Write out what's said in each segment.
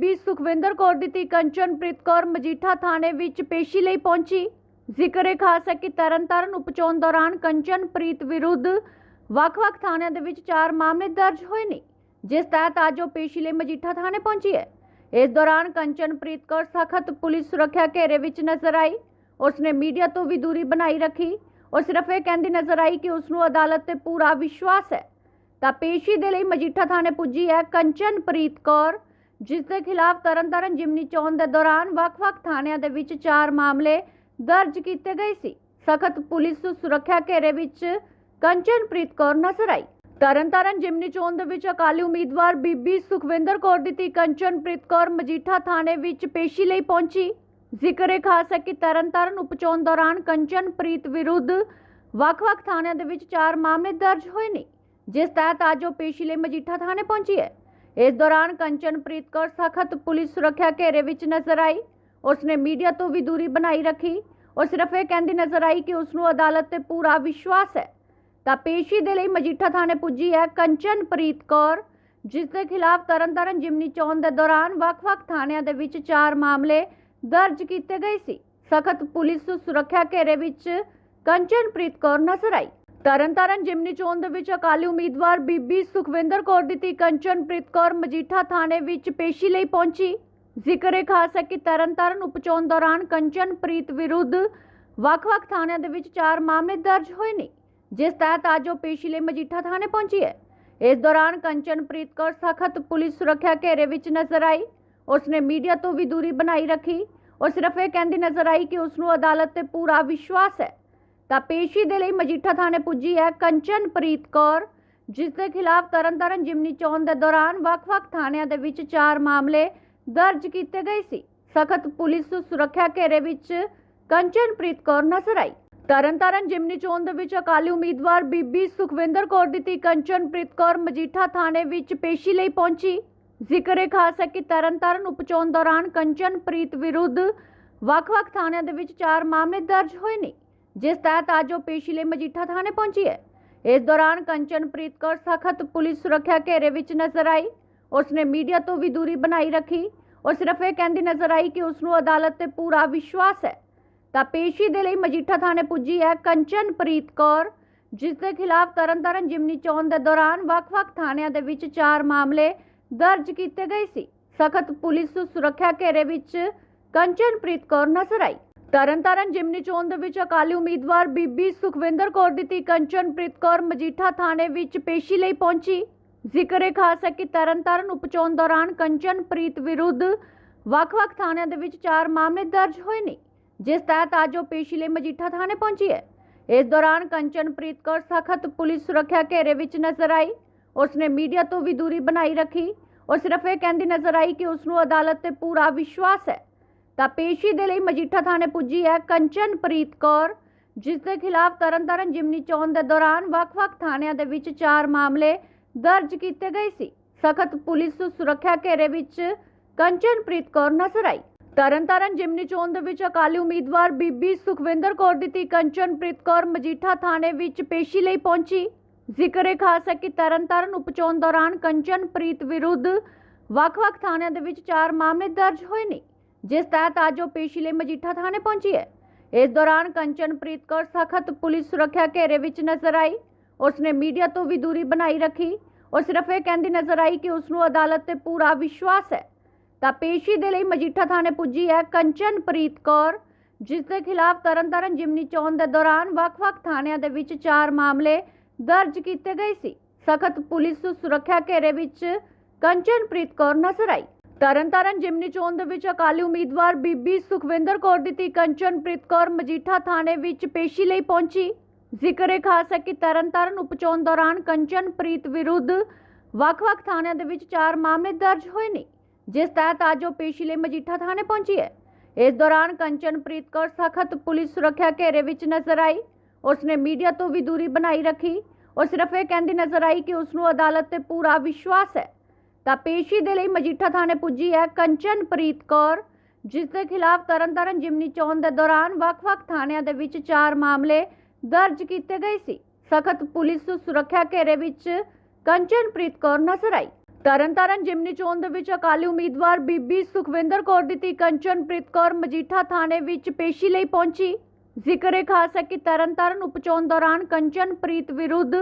ਬੀਬੀ ਸੁਖਵਿੰਦਰ ਕੌਰ ਦੀ ਧੀ ਕੰਚਨਪ੍ਰੀਤ ਕੌਰ ਮਜੀਠਾ ਥਾਣੇ ਵਿੱਚ ਪੇਸ਼ੀ ਲਈ ਪਹੁੰਚੀ। ਜ਼ਿਕਰੇ ਖਾਸ ਹੈ ਕਿ ਤਰਨਤਾਰਨ ਉਪਚੋਣ ਦੌਰਾਨ ਕੰਚਨਪ੍ਰੀਤ ਵਿਰੁੱਧ ਵੱਖ-ਵੱਖ ਥਾਣਿਆਂ ਦੇ ਵਿੱਚ ਚਾਰ ਮਾਮਲੇ ਦਰਜ ਹੋਏ ਨੇ, ਜਿਸ ਤਹਿਤ ਅੱਜ ਉਹ ਪੇਸ਼ੀ ਲਈ ਮਜੀਠਾ ਥਾਣੇ ਪਹੁੰਚੀ ਹੈ। ਇਸ ਦੌਰਾਨ ਕੰਚਨਪ੍ਰੀਤ ਕੌਰ ਸਖਤ ਪੁਲਿਸ ਸੁਰੱਖਿਆ ਘੇਰੇ ਵਿੱਚ ਨਜ਼ਰ ਆਈ। ਉਸਨੇ ਮੀਡੀਆ ਤੋਂ ਵੀ ਦੂਰੀ ਬਣਾਈ ਰੱਖੀ। ਉਹ ਸਿਰਫ ਇਹ ਕਹਿੰਦੀ ਨਜ਼ਰ ਆਈ ਕਿ ਉਸ ਨੂੰ ਅਦਾਲਤ ਤੇ ਪੂਰਾ ਵਿਸ਼ਵਾਸ ਹੈ। ਤਾਂ ਪੇਸ਼ੀ ਦੇ ਲਈ ਮਜੀਠਾ ਥਾਣੇ ਪੁੱਜੀ ਹੈ ਕੰਚਨਪ੍ਰੀਤ ਕੌਰ। ਜਿਸ ਦੇ ਖਿਲਾਫ ਤਰਨਤਾਰਨ ਜਿਮਨੀ ਚੋਣ ਦੇ ਦੌਰਾਨ ਵੱਖ-ਵੱਖ ਥਾਣਿਆਂ ਦੇ ਵਿੱਚ ਚਾਰ ਮਾਮਲੇ ਦਰਜ ਕੀਤੇ ਗਏ ਸੀ। ਸਖਤ ਪੁਲਿਸ ਸੁਰੱਖਿਆ ਘੇਰੇ ਵਿੱਚ ਕੰਚਨਪ੍ਰੀਤ ਕੌਰ ਨਜ਼ਰ ਆਈ। ਤਰਨਤਾਰਨ ਜਿਮਨੀ ਚੋਣ ਦੇ ਵਿੱਚ ਅਕਾਲੀ ਉਮੀਦਵਾਰ ਬੀਬੀ ਸੁਖਵਿੰਦਰ ਕੌਰ ਦੀ ਧੀ ਕੰਚਨਪ੍ਰੀਤ ਕੌਰ ਮਜੀਠਾ ਥਾਣੇ ਵਿੱਚ ਪੇਸ਼ੀ ਲਈ ਪਹੁੰਚੀ। ਜ਼ਿਕਰ ਇਹ ਖਾਸ ਹੈ ਕਿ ਤਰਨਤਾਰਨ ਉਪਚੋਣ ਦੌਰਾਨ ਕੰਚਨਪ੍ਰੀਤ ਵਿਰੁੱਧ ਵੱਖ-ਵੱਖ ਥਾਣਿਆਂ ਦੇ ਵਿੱਚ ਚਾਰ ਮਾਮਲੇ ਦਰਜ ਹੋਏ ਨੇ, ਜਿਸ ਤਹਿਤ ਅੱਜ ਉਹ ਪੇਸ਼ੀ ਲਈ ਮਜੀਠਾ ਥਾਣੇ ਪਹੁੰਚੀ ਹੈ। ਇਸ ਦੌਰਾਨ ਕੰਚਨਪ੍ਰੀਤ ਕੌਰ ਸਖਤ ਪੁਲਿਸ ਸੁਰੱਖਿਆ ਘੇਰੇ ਵਿੱਚ ਨਜ਼ਰ ਆਈ। ਉਸਨੇ ਮੀਡੀਆ ਤੋਂ ਵੀ ਦੂਰੀ ਬਣਾਈ ਰੱਖੀ। ਉਹ ਸਿਰਫ ਇਹ ਕਹਿੰਦੀ ਨਜ਼ਰ ਆਈ ਕਿ ਉਸ ਨੂੰ ਅਦਾਲਤ ਤੇ ਪੂਰਾ ਵਿਸ਼ਵਾਸ ਹੈ। ਤਾਂ ਪੇਸ਼ੀ ਦੇ ਲਈ ਮਜੀਠਾ ਥਾਣੇ ਪੁੱਜੀ ਹੈ ਕੰਚਨਪ੍ਰੀਤ ਕੌਰ, ਜਿਸ ਦੇ ਖਿਲਾਫ ਤਰਨਤਾਰਨ ਜਿਮਨੀ ਚੋਣ ਦੇ ਦੌਰਾਨ ਵੱਖ-ਵੱਖ ਥਾਣਿਆਂ ਦੇ ਵਿੱਚ ਚਾਰ ਮਾਮਲੇ ਦਰਜ ਕੀਤੇ ਗਏ ਸੀ। ਸਖਤ ਪੁਲਿਸ ਸੁਰੱਖਿਆ ਘੇਰੇ ਵਿੱਚ ਕੰਚਨਪ੍ਰੀਤ ਕੌਰ ਨਜ਼ਰ ਆਈ। ਤਰਨਤਾਰਨ ਜਿਮਨੀ ਚੋਣ ਦੇ ਵਿੱਚ ਅਕਾਲੀ ਉਮੀਦਵਾਰ ਬੀਬੀ ਸੁਖਵਿੰਦਰ ਕੌਰ ਦੀ ਧੀ ਕੰਚਨਪ੍ਰੀਤ ਕੌਰ ਮਜੀਠਾ ਥਾਣੇ ਵਿੱਚ ਪੇਸ਼ੀ ਲਈ ਪਹੁੰਚੀ। ਜ਼ਿਕਰ ਇਹ ਖਾਸ ਹੈ ਕਿ ਤਰਨਤਾਰਨ ਉਪਚੋਣ ਦੌਰਾਨ ਕੰਚਨਪ੍ਰੀਤ ਵਿਰੁੱਧ ਵੱਖ-ਵੱਖ ਥਾਣਿਆਂ ਦੇ ਵਿੱਚ ਚਾਰ ਮਾਮਲੇ ਦਰਜ ਹੋਏ ਨੇ, ਜਿਸ ਤਹਿਤ ਅੱਜ ਉਹ ਪੇਸ਼ੀ ਲਈ ਮਜੀਠਾ ਥਾਣੇ ਪਹੁੰਚੀ ਹੈ। ਇਸ ਦੌਰਾਨ ਕੰਚਨਪ੍ਰੀਤ ਕੌਰ ਸਖਤ ਪੁਲਿਸ ਸੁਰੱਖਿਆ ਘੇਰੇ ਵਿੱਚ ਨਜ਼ਰ ਆਈ, ਉਸਨੇ ਮੀਡੀਆ ਤੋਂ ਵੀ ਦੂਰੀ ਬਣਾਈ ਰੱਖੀ ਉਹ ਸਿਰਫ ਇਹ ਕਹਿੰਦੀ ਨਜ਼ਰ ਆਈ ਕਿ ਉਸ ਨੂੰ ਅਦਾਲਤ ਤੇ ਪੂਰਾ ਵਿਸ਼ਵਾਸ ਹੈ। ਤਾਂ ਪੇਸ਼ੀ ਦੇ ਲਈ ਮਜੀਠਾ ਥਾਣੇ ਪੁੱਜੀ ਹੈ ਕੰਚਨਪ੍ਰੀਤ ਕੌਰ, ਜਿਸ ਦੇ ਖਿਲਾਫ ਤਰਨਤਾਰਨ ਜਿਮਨੀ ਚੋਣ ਦੇ ਦੌਰਾਨ ਵੱਖ-ਵੱਖ ਥਾਣਿਆਂ ਦੇ ਵਿੱਚ ਚਾਰ ਮਾਮਲੇ ਦਰਜ ਕੀਤੇ ਗਏ ਸੀ। ਸਖਤ ਪੁਲਿਸ ਸੁਰੱਖਿਆ ਘੇਰੇ ਵਿੱਚ ਕੰਚਨਪ੍ਰੀਤ ਕੌਰ ਨਜ਼ਰ ਆਈ। ਤਰਨਤਾਰਨ ਜਿਮਨੀ ਚੋਣ ਦੇ ਵਿੱਚ ਅਕਾਲੀ ਉਮੀਦਵਾਰ ਬੀਬੀ ਸੁਖਵਿੰਦਰ ਕੌਰ ਦੀ ਧੀ ਕੰਚਨਪ੍ਰੀਤ ਕੌਰ ਮਜੀਠਾ ਥਾਣੇ ਵਿੱਚ ਪੇਸ਼ੀ ਲਈ ਪਹੁੰਚੀ। ਜ਼ਿਕਰ ਇਹ ਖਾਸ ਹੈ ਕਿ ਤਰਨਤਾਰਨ ਉਪਚੋਣ ਦੌਰਾਨ ਕੰਚਨਪ੍ਰੀਤ ਵਿਰੁੱਧ ਵੱਖ-ਵੱਖ ਥਾਣਿਆਂ ਦੇ ਵਿੱਚ ਚਾਰ ਮਾਮਲੇ ਦਰਜ ਹੋਏ ਨੇ। ਜਿਸ ਤਹਿਤ ਅੱਜ ਉਹ ਪੇਸ਼ੀ ਲਈ ਮਜੀਠਾ ਥਾਣੇ ਪਹੁੰਚੀ ਹੈ। ਇਸ ਦੌਰਾਨ ਕੰਚਨਪ੍ਰੀਤ ਕੌਰ ਸਖਤ ਪੁਲਿਸ ਸੁਰੱਖਿਆ ਘੇਰੇ ਵਿੱਚ ਨਜ਼ਰ ਆਈ। ਉਸਨੇ ਮੀਡੀਆ ਤੋਂ ਵੀ ਦੂਰੀ ਬਣਾਈ ਰੱਖੀ। ਉਹ ਸਿਰਫ ਇਹ ਕਹਿੰਦੀ ਨਜ਼ਰ ਆਈ ਕਿ ਉਸ ਨੂੰ ਅਦਾਲਤ ਤੇ ਪੂਰਾ ਵਿਸ਼ਵਾਸ ਹੈ। ਤਾਂ ਪੇਸ਼ੀ ਦੇ ਲਈ ਮਜੀਠਾ ਥਾਣੇ ਪੁੱਜੀ ਹੈ ਕੰਚਨਪ੍ਰੀਤ ਕੌਰ, ਜਿਸ ਦੇ ਖਿਲਾਫ ਤਰਨਤਾਰਨ ਜਿਮਨੀ ਚੋਣ ਦੇ ਦੌਰਾਨ ਵੱਖ-ਵੱਖ ਥਾਣਿਆਂ ਦੇ ਵਿੱਚ ਚਾਰ ਮਾਮਲੇ ਦਰਜ ਕੀਤੇ ਗਏ ਸੀ। ਸਖਤ ਪੁਲਿਸ ਸੁਰੱਖਿਆ ਘੇਰੇ ਵਿੱਚ ਕੰਚਨਪ੍ਰੀਤ ਕੌਰ ਨਜ਼ਰ ਆਈ। ਤਰਨਤਾਰਨ ਜਿਮਨੀ ਚੋਣ ਦੇ ਵਿੱਚ ਅਕਾਲੀ ਉਮੀਦਵਾਰ ਬੀਬੀ ਸੁਖਵਿੰਦਰ ਕੌਰ ਦੀ ਧੀ ਕੰਚਨਪ੍ਰੀਤ ਕੌਰ ਮਜੀਠਾ ਥਾਣੇ ਵਿੱਚ ਪੇਸ਼ੀ ਲਈ ਪਹੁੰਚੀ। ਜ਼ਿਕਰ ਇਹ ਖਾਸ ਹੈ ਕਿ ਤਰਨਤਾਰਨ ਉਪਚੋਣ ਦੌਰਾਨ ਕੰਚਨਪ੍ਰੀਤ ਵਿਰੁੱਧ ਵੱਖ-ਵੱਖ ਥਾਣਿਆਂ ਦੇ ਵਿੱਚ ਚਾਰ ਮਾਮਲੇ ਦਰਜ ਹੋਏ ਨੇ, ਜਿਸ ਤਹਿਤ ਅੱਜ ਉਹ ਪੇਸ਼ੀ ਲਈ ਮਜੀਠਾ ਥਾਣੇ ਪਹੁੰਚੀ ਹੈ। ਇਸ ਦੌਰਾਨ ਕੰਚਨਪ੍ਰੀਤ ਕੌਰ ਸਖਤ ਪੁਲਿਸ ਸੁਰੱਖਿਆ ਘੇਰੇ ਵਿੱਚ ਨਜ਼ਰ ਆਈ, ਉਸਨੇ ਮੀਡੀਆ ਤੋਂ ਵੀ ਦੂਰੀ ਬਣਾਈ ਰੱਖੀ। ਉਹ ਸਿਰਫ ਇਹ ਕਹਿੰਦੀ ਨਜ਼ਰ ਆਈ ਕਿ ਉਸ ਨੂੰ ਅਦਾਲਤ ਤੇ ਪੂਰਾ ਵਿਸ਼ਵਾਸ ਹੈ। ਤਾਂ ਪੇਸ਼ੀ ਦੇ ਲਈ ਮਜੀਠਾ ਥਾਣੇ ਪੁੱਜੀ ਹੈ ਕੰਚਨਪ੍ਰੀਤ ਕੌਰ ਜਿਸ ਦੇ ਖਿਲਾਫ ਤਰਨਤਾਰਨ ਜਿਮਨੀ ਚੋਣ ਦੇ ਦੌਰਾਨ ਵੱਖ-ਵੱਖ ਥਾਣਿਆਂ ਦੇ ਵਿੱਚ ਚਾਰ ਮਾਮਲੇ ਦਰਜ ਕੀਤੇ ਗਏ ਸੀ। ਸਖਤ ਪੁਲਿਸ ਸੁਰੱਖਿਆ ਘੇਰੇ ਵਿੱਚ ਕੰਚਨਪ੍ਰੀਤ ਕੌਰ ਨਜ਼ਰ ਆਈ। ਤਰਨਤਾਰਨ ਜਿਮਨੀ ਚੋਣ ਦੇ ਵਿੱਚ ਅਕਾਲੀ ਉਮੀਦਵਾਰ ਬੀਬੀ ਸੁਖਵਿੰਦਰ ਕੌਰ ਦੀ ਧੀ ਕੰਚਨਪ੍ਰੀਤ ਕੌਰ ਮਜੀਠਾ ਥਾਣੇ ਵਿੱਚ ਪੇਸ਼ੀ ਲਈ ਪਹੁੰਚੀ। ਜ਼ਿਕਰ ਇਹ ਖਾਸ ਹੈ ਕਿ ਤਰਨਤਾਰਨ ਉਪਚੋਣ ਦੌਰਾਨ ਕੰਚਨਪ੍ਰੀਤ ਵਿਰੁੱਧ ਵੱਖ-ਵੱਖ ਥਾਣਿਆਂ ਦੇ ਵਿੱਚ ਚਾਰ ਮਾਮਲੇ ਦਰਜ ਹੋਏ ਨੇ। ਜਿਸ ਤਹਿਤ ਅੱਜ ਉਹ ਪੇਸ਼ੀ ਲਈ ਮਜੀਠਾ ਥਾਣੇ ਪਹੁੰਚੀ ਹੈ। ਇਸ ਦੌਰਾਨ ਕੰਚਨਪ੍ਰੀਤ ਕੌਰ ਸਖਤ ਪੁਲਿਸ ਸੁਰੱਖਿਆ ਘੇਰੇ ਵਿੱਚ ਨਜ਼ਰ ਆਈ। ਉਸਨੇ ਮੀਡੀਆ ਤੋਂ ਵੀ ਦੂਰੀ ਬਣਾਈ ਰੱਖੀ। ਉਹ ਸਿਰਫ ਇਹ ਕਹਿੰਦੀ ਨਜ਼ਰ ਆਈ ਕਿ ਉਸ ਨੂੰ ਅਦਾਲਤ ਤੇ ਪੂਰਾ ਵਿਸ਼ਵਾਸ ਹੈ। ਤਾਂ ਪੇਸ਼ੀ ਦੇ ਲਈ ਮਜੀਠਾ ਥਾਣੇ ਪੁੱਜੀ ਹੈ ਕੰਚਨਪ੍ਰੀਤ ਕੌਰ, ਜਿਸ ਦੇ ਖਿਲਾਫ ਤਰਨਤਾਰਨ ਜਿਮਨੀ ਚੋਣ ਦੇ ਦੌਰਾਨ ਵੱਖ-ਵੱਖ ਥਾਣਿਆਂ ਦੇ ਵਿੱਚ ਚਾਰ ਮਾਮਲੇ ਦਰਜ ਕੀਤੇ ਗਏ ਸੀ। ਸਖਤ ਪੁਲਿਸ ਸੁਰੱਖਿਆ ਘੇਰੇ ਵਿੱਚ ਕੰਚਨਪ੍ਰੀਤ ਕੌਰ ਨਜ਼ਰ ਆਈ। ਤਰਨਤਾਰਨ ਜਿਮਨੀ ਚੋਣ ਦੇ ਵਿੱਚ ਅਕਾਲੀ ਉਮੀਦਵਾਰ ਬੀਬੀ ਸੁਖਵਿੰਦਰ ਕੌਰ ਦੀ ਧੀ ਕੰਚਨਪ੍ਰੀਤ ਕੌਰ ਮਜੀਠਾ ਥਾਣੇ ਵਿੱਚ ਪੇਸ਼ੀ ਲਈ ਪਹੁੰਚੀ। ਜ਼ਿਕਰ ਇਹ ਖਾਸ ਹੈ ਕਿ ਤਰਨਤਾਰਨ ਉਪਚੋਣ ਦੌਰਾਨ ਕੰਚਨਪ੍ਰੀਤ ਵਿਰੁੱਧ ਵੱਖ-ਵੱਖ ਥਾਣਿਆਂ ਦੇ ਵਿੱਚ ਚਾਰ ਮਾਮਲੇ ਦਰਜ ਹੋਏ ਨੇ, ਜਿਸ ਤਹਿਤ ਅੱਜ ਉਹ ਪੇਸ਼ੀ ਲਈ ਮਜੀਠਾ ਥਾਣੇ ਪਹੁੰਚੀ ਹੈ। ਇਸ ਦੌਰਾਨ ਕੰਚਨਪ੍ਰੀਤ ਕੌਰ ਸਖਤ ਪੁਲਿਸ ਸੁਰੱਖਿਆ ਘੇਰੇ ਵਿੱਚ ਨਜ਼ਰ ਆਈ। ਉਸਨੇ ਮੀਡੀਆ ਤੋਂ ਵੀ ਦੂਰੀ ਬਣਾਈ ਰੱਖੀ। ਉਹ ਸਿਰਫ ਇਹ ਕਹਿੰਦੀ ਨਜ਼ਰ ਆਈ ਕਿ ਉਸ ਨੂੰ ਅਦਾਲਤ ਤੇ ਪੂਰਾ ਵਿਸ਼ਵਾਸ ਹੈ। ਤਾਂ ਪੇਸ਼ੀ ਦੇ ਲਈ ਮਜੀਠਾ ਥਾਣੇ ਪੁੱਜੀ ਹੈ ਕੰਚਨਪ੍ਰੀਤ ਕੌਰ, ਜਿਸ ਦੇ ਖਿਲਾਫ ਤਰਨਤਾਰਨ ਜਿਮਨੀ ਚੋਣ ਦੇ ਦੌਰਾਨ ਵੱਖ-ਵੱਖ ਥਾਣਿਆਂ ਦੇ ਵਿੱਚ ਚਾਰ ਮਾਮਲੇ ਦਰਜ ਕੀਤੇ ਗਏ ਸੀ। ਸਖਤ ਪੁਲਿਸ ਸੁਰੱਖਿਆ ਘੇਰੇ ਵਿੱਚ ਕੰਚਨਪ੍ਰੀਤ ਕੌਰ ਨਜ਼ਰ ਆਈ। ਤਰਨਤਾਰਨ ਜਿਮਨੀ ਚੋਣ ਦੇ ਵਿੱਚ ਅਕਾਲੀ ਉਮੀਦਵਾਰ ਬੀਬੀ ਸੁਖਵਿੰਦਰ ਕੌਰ ਦੀ ਧੀ ਕੰਚਨਪ੍ਰੀਤ ਕੌਰ ਮਜੀਠਾ ਥਾਣੇ ਵਿੱਚ ਪੇਸ਼ੀ ਲਈ ਪਹੁੰਚੀ। ਜ਼ਿਕਰ ਇਹ ਖਾਸ ਹੈ ਕਿ ਤਰਨਤਾਰਨ ਉਪਚੋਣ ਦੌਰਾਨ ਕੰਚਨਪ੍ਰੀਤ ਵਿਰੁੱਧ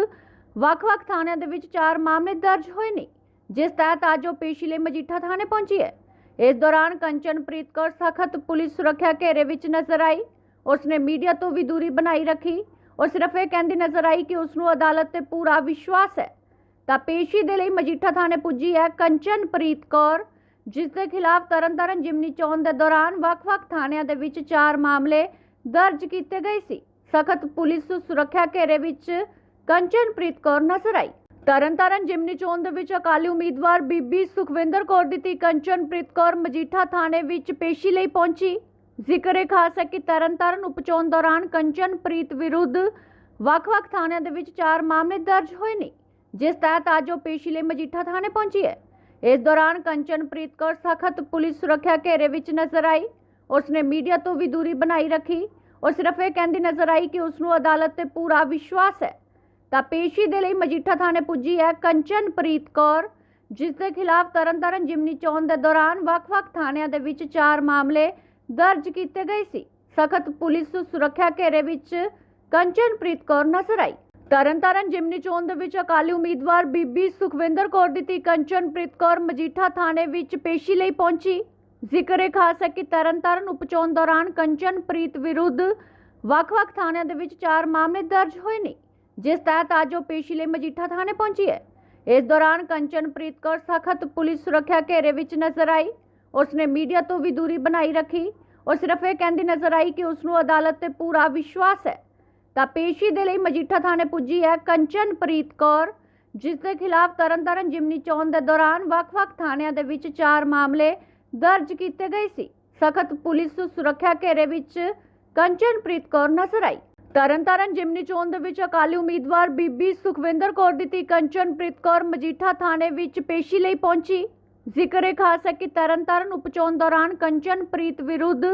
ਵੱਖ-ਵੱਖ ਥਾਣਿਆਂ ਦੇ ਵਿੱਚ ਚਾਰ ਮਾਮਲੇ ਦਰਜ ਹੋਏ ਨੇ। ਜਿਸ ਤਹਿਤ ਅੱਜ ਉਹ ਪੇਸ਼ੀ ਲਈ ਮਜੀਠਾ ਥਾਣੇ ਪਹੁੰਚੀ ਹੈ। ਇਸ ਦੌਰਾਨ ਕੰਚਨਪ੍ਰੀਤ ਕੌਰ ਸਖਤ ਪੁਲਿਸ ਸੁਰੱਖਿਆ ਘੇਰੇ ਵਿੱਚ ਨਜ਼ਰ ਆਈ। ਉਸਨੇ ਮੀਡੀਆ ਤੋਂ ਵੀ ਦੂਰੀ ਬਣਾਈ ਰੱਖੀ। ਉਹ ਸਿਰਫ ਇਹ ਕਹਿੰਦੀ ਨਜ਼ਰ ਆਈ ਕਿ ਉਸ ਨੂੰ ਅਦਾਲਤ ਤੇ ਪੂਰਾ ਵਿਸ਼ਵਾਸ ਹੈ। ਤਾਂ ਪੇਸ਼ੀ ਦੇ ਲਈ ਮਜੀਠਾ ਥਾਣੇ ਪੁੱਜੀ ਹੈ ਕੰਚਨਪ੍ਰੀਤ ਕੌਰ, ਜਿਸ ਦੇ ਖਿਲਾਫ ਤਰਨਤਾਰਨ ਜਿਮਨੀ ਚੋਣ ਦੇ ਦੌਰਾਨ ਵੱਖ-ਵੱਖ ਥਾਣਿਆਂ ਦੇ ਵਿੱਚ ਚਾਰ ਮਾਮਲੇ ਦਰਜ ਕੀਤੇ ਗਏ ਸੀ। ਸਖਤ ਪੁਲਿਸ ਸੁਰੱਖਿਆ ਘੇਰੇ ਵਿੱਚ ਕੰਚਨਪ੍ਰੀਤ ਕੌਰ ਨਜ਼ਰ ਆਈ। ਤਰਨਤਾਰਨ ਜਿਮਨੀ ਚੋਣ ਦੇ ਵਿੱਚ ਅਕਾਲੀ ਉਮੀਦਵਾਰ ਬੀਬੀ ਸੁਖਵਿੰਦਰ ਕੌਰ ਦੀ ਧੀ ਕੰਚਨਪ੍ਰੀਤ ਕੌਰ ਮਜੀਠਾ ਥਾਣੇ ਵਿੱਚ ਪੇਸ਼ੀ ਲਈ ਪਹੁੰਚੀ। ਜ਼ਿਕਰ ਇਹ ਖਾਸ ਹੈ ਕਿ ਤਰਨਤਾਰਨ ਉਪਚੋਣ ਦੌਰਾਨ ਕੰਚਨਪ੍ਰੀਤ ਵਿਰੁੱਧ ਵੱਖ-ਵੱਖ ਥਾਣਿਆਂ ਦੇ ਵਿੱਚ ਚਾਰ ਮਾਮਲੇ ਦਰਜ ਹੋਏ ਨੇ, ਜਿਸ ਤਹਿਤ ਅੱਜ ਉਹ ਪੇਸ਼ੀ ਲਈ ਮਜੀਠਾ ਥਾਣੇ ਪਹੁੰਚੀ ਹੈ। ਇਸ ਦੌਰਾਨ ਕੰਚਨਪ੍ਰੀਤ ਕੌਰ ਸਖਤ ਪੁਲਿਸ ਸੁਰੱਖਿਆ ਘੇਰੇ ਵਿੱਚ ਨਜ਼ਰ ਆਈ, ਉਸਨੇ ਮੀਡੀਆ ਤੋਂ ਵੀ ਦੂਰੀ ਬਣਾਈ ਰੱਖੀ। ਉਹ ਸਿਰਫ ਇਹ ਕਹਿੰਦੀ ਨਜ਼ਰ ਆਈ ਕਿ ਉਸ ਨੂੰ ਅਦਾਲਤ ਤੇ ਪੂਰਾ ਵਿਸ਼ਵਾਸ ਹੈ। ਤਾਂ ਪੇਸ਼ੀ ਦੇ ਲਈ ਮਜੀਠਾ ਥਾਣੇ ਪੁੱਜੀ ਹੈ ਕੰਚਨਪ੍ਰੀਤ ਕੌਰ, ਜਿਸ ਦੇ ਖਿਲਾਫ ਤਰਨਤਾਰਨ ਜਿਮਨੀ ਚੋਣ ਦੇ ਦੌਰਾਨ ਵੱਖ-ਵੱਖ ਥਾਣਿਆਂ ਦੇ ਵਿੱਚ ਚਾਰ ਮਾਮਲੇ ਦਰਜ ਕੀਤੇ ਗਏ ਸੀ। ਸਖਤ ਪੁਲਿਸ ਸੁਰੱਖਿਆ ਘੇਰੇ ਵਿੱਚ ਕੰਚਨਪ੍ਰੀਤ ਕੌਰ ਨਜ਼ਰ ਆਈ। ਤਰਨਤਾਰਨ ਜਿਮਨੀ ਚੋਣ ਦੇ ਵਿੱਚ ਅਕਾਲੀ ਉਮੀਦਵਾਰ ਬੀਬੀ ਸੁਖਵਿੰਦਰ ਕੌਰ ਦੀ ਧੀ ਕੰਚਨਪ੍ਰੀਤ ਕੌਰ ਮਜੀਠਾ ਥਾਣੇ ਵਿੱਚ ਪੇਸ਼ੀ ਲਈ ਪਹੁੰਚੀ। ਜ਼ਿਕਰ ਇਹ ਖਾਸ ਹੈ ਕਿ ਤਰਨਤਾਰਨ ਉਪਚੋਣ ਦੌਰਾਨ ਕੰਚਨਪ੍ਰੀਤ ਵਿਰੁੱਧ ਵੱਖ-ਵੱਖ ਥਾਣਿਆਂ ਦੇ ਵਿੱਚ ਚਾਰ ਮਾਮਲੇ ਦਰਜ ਹੋਏ ਨੇ। ਜਿਸ ਤਹਿਤ ਅੱਜ ਉਹ ਪੇਸ਼ੀ ਲਈ ਮਜੀਠਾ ਥਾਣੇ ਪਹੁੰਚੀ ਹੈ। ਇਸ ਦੌਰਾਨ ਕੰਚਨਪ੍ਰੀਤ ਕੌਰ ਸਖਤ ਪੁਲਿਸ ਸੁਰੱਖਿਆ ਘੇਰੇ ਵਿੱਚ ਨਜ਼ਰ ਆਈ। ਉਸਨੇ ਮੀਡੀਆ ਤੋਂ ਵੀ ਦੂਰੀ ਬਣਾਈ ਰੱਖੀ। ਉਹ ਸਿਰਫ ਇਹ ਕਹਿੰਦੀ ਨਜ਼ਰ ਆਈ ਕਿ ਉਸ ਨੂੰ ਅਦਾਲਤ ਤੇ ਪੂਰਾ ਵਿਸ਼ਵਾਸ ਹੈ। ਤਾਂ ਪੇਸ਼ੀ ਦੇ ਲਈ ਮਜੀਠਾ ਥਾਣੇ ਪੁੱਜੀ ਹੈ ਕੰਚਨਪ੍ਰੀਤ ਕੌਰ, ਜਿਸ ਦੇ ਖਿਲਾਫ ਤਰਨਤਾਰਨ ਜਿਮਨੀ ਚੋਣ ਦੇ ਦੌਰਾਨ ਵੱਖ-ਵੱਖ ਥਾਣਿਆਂ ਦੇ ਵਿੱਚ ਚਾਰ ਮਾਮਲੇ ਦਰਜ ਕੀਤੇ ਗਏ ਸੀ। ਸਖਤ ਪੁਲਿਸ ਸੁਰੱਖਿਆ ਘੇਰੇ ਵਿੱਚ ਕੰਚਨਪ੍ਰੀਤ ਕੌਰ ਨਜ਼ਰ ਆਈ। ਤਰਨਤਾਰਨ ਜਿਮਨੀ ਚੋਣ ਦੇ ਵਿੱਚ ਅਕਾਲੀ ਉਮੀਦਵਾਰ ਬੀਬੀ ਸੁਖਵਿੰਦਰ ਕੌਰ ਦੀ ਧੀ ਕੰਚਨਪ੍ਰੀਤ ਕੌਰ ਮਜੀਠਾ ਥਾਣੇ ਵਿੱਚ ਪੇਸ਼ੀ ਲਈ ਪਹੁੰਚੀ। ਜ਼ਿਕਰ ਇਹ ਖਾਸ ਹੈ ਕਿ ਤਰਨਤਾਰਨ ਉਪਚੋਣ ਦੌਰਾਨ ਕੰਚਨਪ੍ਰੀਤ ਵਿਰੁੱਧ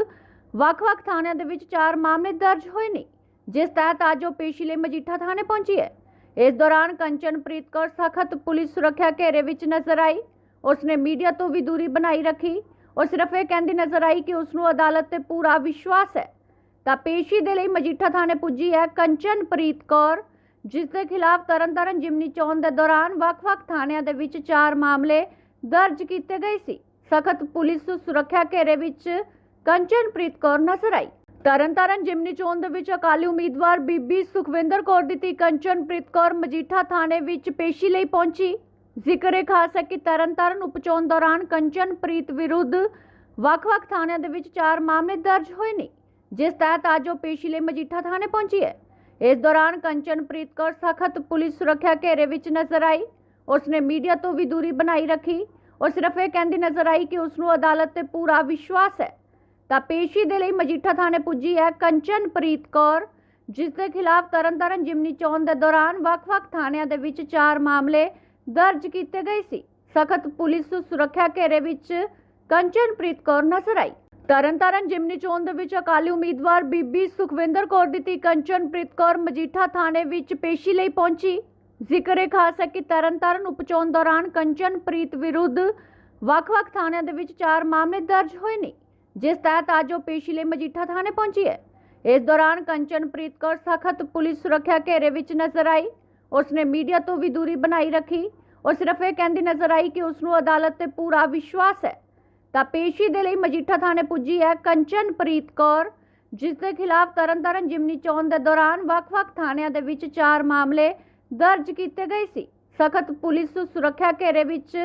ਵੱਖ-ਵੱਖ ਥਾਣਿਆਂ ਦੇ ਵਿੱਚ ਚਾਰ ਮਾਮਲੇ ਦਰਜ ਹੋਏ ਨੇ, ਜਿਸ ਤਹਿਤ ਅੱਜ ਉਹ ਪੇਸ਼ੀ ਲਈ ਮਜੀਠਾ ਥਾਣੇ ਪਹੁੰਚੀ ਹੈ। ਇਸ ਦੌਰਾਨ ਕੰਚਨਪ੍ਰੀਤ ਕੌਰ ਸਖਤ ਪੁਲਿਸ ਸੁਰੱਖਿਆ ਘੇਰੇ ਵਿੱਚ ਨਜ਼ਰ ਆਈ। ਉਸਨੇ ਮੀਡੀਆ ਤੋਂ ਵੀ ਦੂਰੀ ਬਣਾਈ ਰੱਖੀ। ਉਹ ਸਿਰਫ ਇਹ ਕਹਿੰਦੀ ਨਜ਼ਰ ਆਈ ਕਿ ਉਸ ਨੂੰ ਅਦਾਲਤ ਤੇ ਪੂਰਾ ਵਿਸ਼ਵਾਸ ਹੈ। ਤਾਂ ਪੇਸ਼ੀ ਦੇ ਲਈ ਮਜੀਠਾ ਥਾਣੇ ਪੁੱਜੀ ਹੈ ਕੰਚਨਪ੍ਰੀਤ ਕੌਰ, ਜਿਸ ਦੇ ਖਿਲਾਫ ਤਰਨਤਾਰਨ ਜਿਮਨੀ ਚੋਣ ਦੇ ਦੌਰਾਨ ਵੱਖ-ਵੱਖ ਥਾਣਿਆਂ ਦੇ ਵਿੱਚ ਚਾਰ ਮਾਮਲੇ ਦਰਜ ਕੀਤੇ ਗਏ ਸੀ। ਸਖਤ ਪੁਲਿਸ ਸੁਰੱਖਿਆ ਘੇਰੇ ਵਿੱਚ ਕੰਚਨਪ੍ਰੀਤ ਕੌਰ ਨਜ਼ਰ ਆਈ। ਤਰਨਤਾਰਨ ਜਿਮਨੀ ਚੋਣ ਦੇ ਵਿੱਚ ਅਕਾਲੀ ਉਮੀਦਵਾਰ ਬੀਬੀ ਸੁਖਵਿੰਦਰ ਕੌਰ ਦੀ ਧੀ ਕੰਚਨਪ੍ਰੀਤ ਕੌਰ ਮਜੀਠਾ ਥਾਣੇ ਵਿੱਚ ਪੇਸ਼ੀ ਲਈ ਪਹੁੰਚੀ। ਜ਼ਿਕਰ ਇਹ ਖਾਸ ਹੈ ਕਿ ਤਰਨਤਾਰਨ ਉਪਚੋਣ ਦੌਰਾਨ ਕੰਚਨਪ੍ਰੀਤ ਵਿਰੁੱਧ ਵੱਖ-ਵੱਖ ਥਾਣਿਆਂ ਦੇ ਵਿੱਚ ਚਾਰ ਮਾਮਲੇ ਦਰਜ ਹੋਏ ਨੇ। ਜਿਸ ਤਹਿਤ ਅੱਜ ਉਹ ਪੇਸ਼ੀ ਲਈ ਮਜੀਠਾ ਥਾਣੇ ਪਹੁੰਚੀ ਹੈ। ਇਸ ਦੌਰਾਨ ਕੰਚਨਪ੍ਰੀਤ ਕੌਰ ਸਖਤ ਪੁਲਿਸ ਸੁਰੱਖਿਆ ਘੇਰੇ ਵਿੱਚ ਨਜ਼ਰ ਆਈ। ਉਸਨੇ ਮੀਡੀਆ ਤੋਂ ਵੀ ਦੂਰੀ ਬਣਾਈ ਰੱਖੀ। ਉਹ ਸਿਰਫ ਇਹ ਕਹਿੰਦੀ ਨਜ਼ਰ ਆਈ ਕਿ ਉਸ ਨੂੰ ਅਦਾਲਤ ਤੇ ਪੂਰਾ ਵਿਸ਼ਵਾਸ ਹੈ। ਤਾਂ ਪੇਸ਼ੀ ਦੇ ਲਈ ਮਜੀਠਾ ਥਾਣੇ ਪੁੱਜੀ ਹੈ ਕੰਚਨਪ੍ਰੀਤ ਕੌਰ, ਜਿਸ ਦੇ ਖਿਲਾਫ ਤਰਨਤਾਰਨ ਜਿਮਨੀ ਚੋਣ ਦੇ ਦੌਰਾਨ ਵੱਖ-ਵੱਖ ਥਾਣਿਆਂ ਦੇ ਵਿੱਚ ਚਾਰ ਮਾਮਲੇ ਦਰਜ ਕੀਤੇ ਗਏ ਸੀ। ਸਖਤ ਪੁਲਿਸ ਸੁਰੱਖਿਆ ਘੇਰੇ ਵਿੱਚ ਕੰਚਨਪ੍ਰੀਤ ਕੌਰ ਨਜ਼ਰ ਆਈ। ਤਰਨਤਾਰਨ ਜਿਮਨੀ ਚੋਣ ਦੇ ਵਿੱਚ ਅਕਾਲੀ ਉਮੀਦਵਾਰ ਬੀਬੀ ਸੁਖਵਿੰਦਰ ਕੌਰ ਦੀ ਧੀ ਕੰਚਨਪ੍ਰੀਤ ਕੌਰ ਮਜੀਠਾ ਥਾਣੇ ਵਿੱਚ ਪੇਸ਼ੀ ਲਈ ਪਹੁੰਚੀ। ਜ਼ਿਕਰ ਇਹ ਖਾਸ ਹੈ ਕਿ ਤਰਨਤਾਰਨ ਉਪਚੋਣ ਦੌਰਾਨ ਕੰਚਨਪ੍ਰੀਤ ਵਿਰੁੱਧ ਵੱਖ-ਵੱਖ ਥਾਣਿਆਂ ਦੇ ਵਿੱਚ ਚਾਰ ਮਾਮਲੇ ਦਰਜ ਹੋਏ ਨੇ, ਜਿਸ ਤਹਿਤ ਅੱਜ ਉਹ ਪੇਸ਼ੀ ਲਈ ਮਜੀਠਾ ਥਾਣੇ ਪਹੁੰਚੀ ਹੈ। ਇਸ ਦੌਰਾਨ ਕੰਚਨਪ੍ਰੀਤ ਕੌਰ ਸਖਤ ਪੁਲਿਸ ਸੁਰੱਖਿਆ ਘੇਰੇ ਵਿੱਚ ਨਜ਼ਰ ਆਈ, ਉਸਨੇ ਮੀਡੀਆ ਤੋਂ ਵੀ ਦੂਰੀ ਬਣਾਈ ਰੱਖੀ, ਉਹ ਸਿਰਫ ਇਹ ਕਹਿੰਦੀ ਨਜ਼ਰ ਆਈ ਕਿ ਉਸ ਨੂੰ ਅਦਾਲਤ ਤੇ ਪੂਰਾ ਵਿਸ਼ਵਾਸ ਹੈ। ਤਾਂ ਪੇਸ਼ੀ ਦੇ ਲਈ ਮਜੀਠਾ ਥਾਣੇ ਪੁੱਜੀ ਹੈ ਕੰਚਨਪ੍ਰੀਤ ਕੌਰ, ਜਿਸ ਦੇ ਖਿਲਾਫ ਤਰਨਤਾਰਨ ਜਿਮਨੀ ਚੋਣ ਦੇ ਦੌਰਾਨ ਵੱਖ-ਵੱਖ ਥਾਣਿਆਂ ਦੇ ਵਿੱਚ ਚਾਰ ਮਾਮਲੇ ਦਰਜ ਕੀਤੇ ਗਏ ਸੀ। ਸਖਤ ਪੁਲਿਸ ਸੁਰੱਖਿਆ ਘੇਰੇ ਵਿੱਚ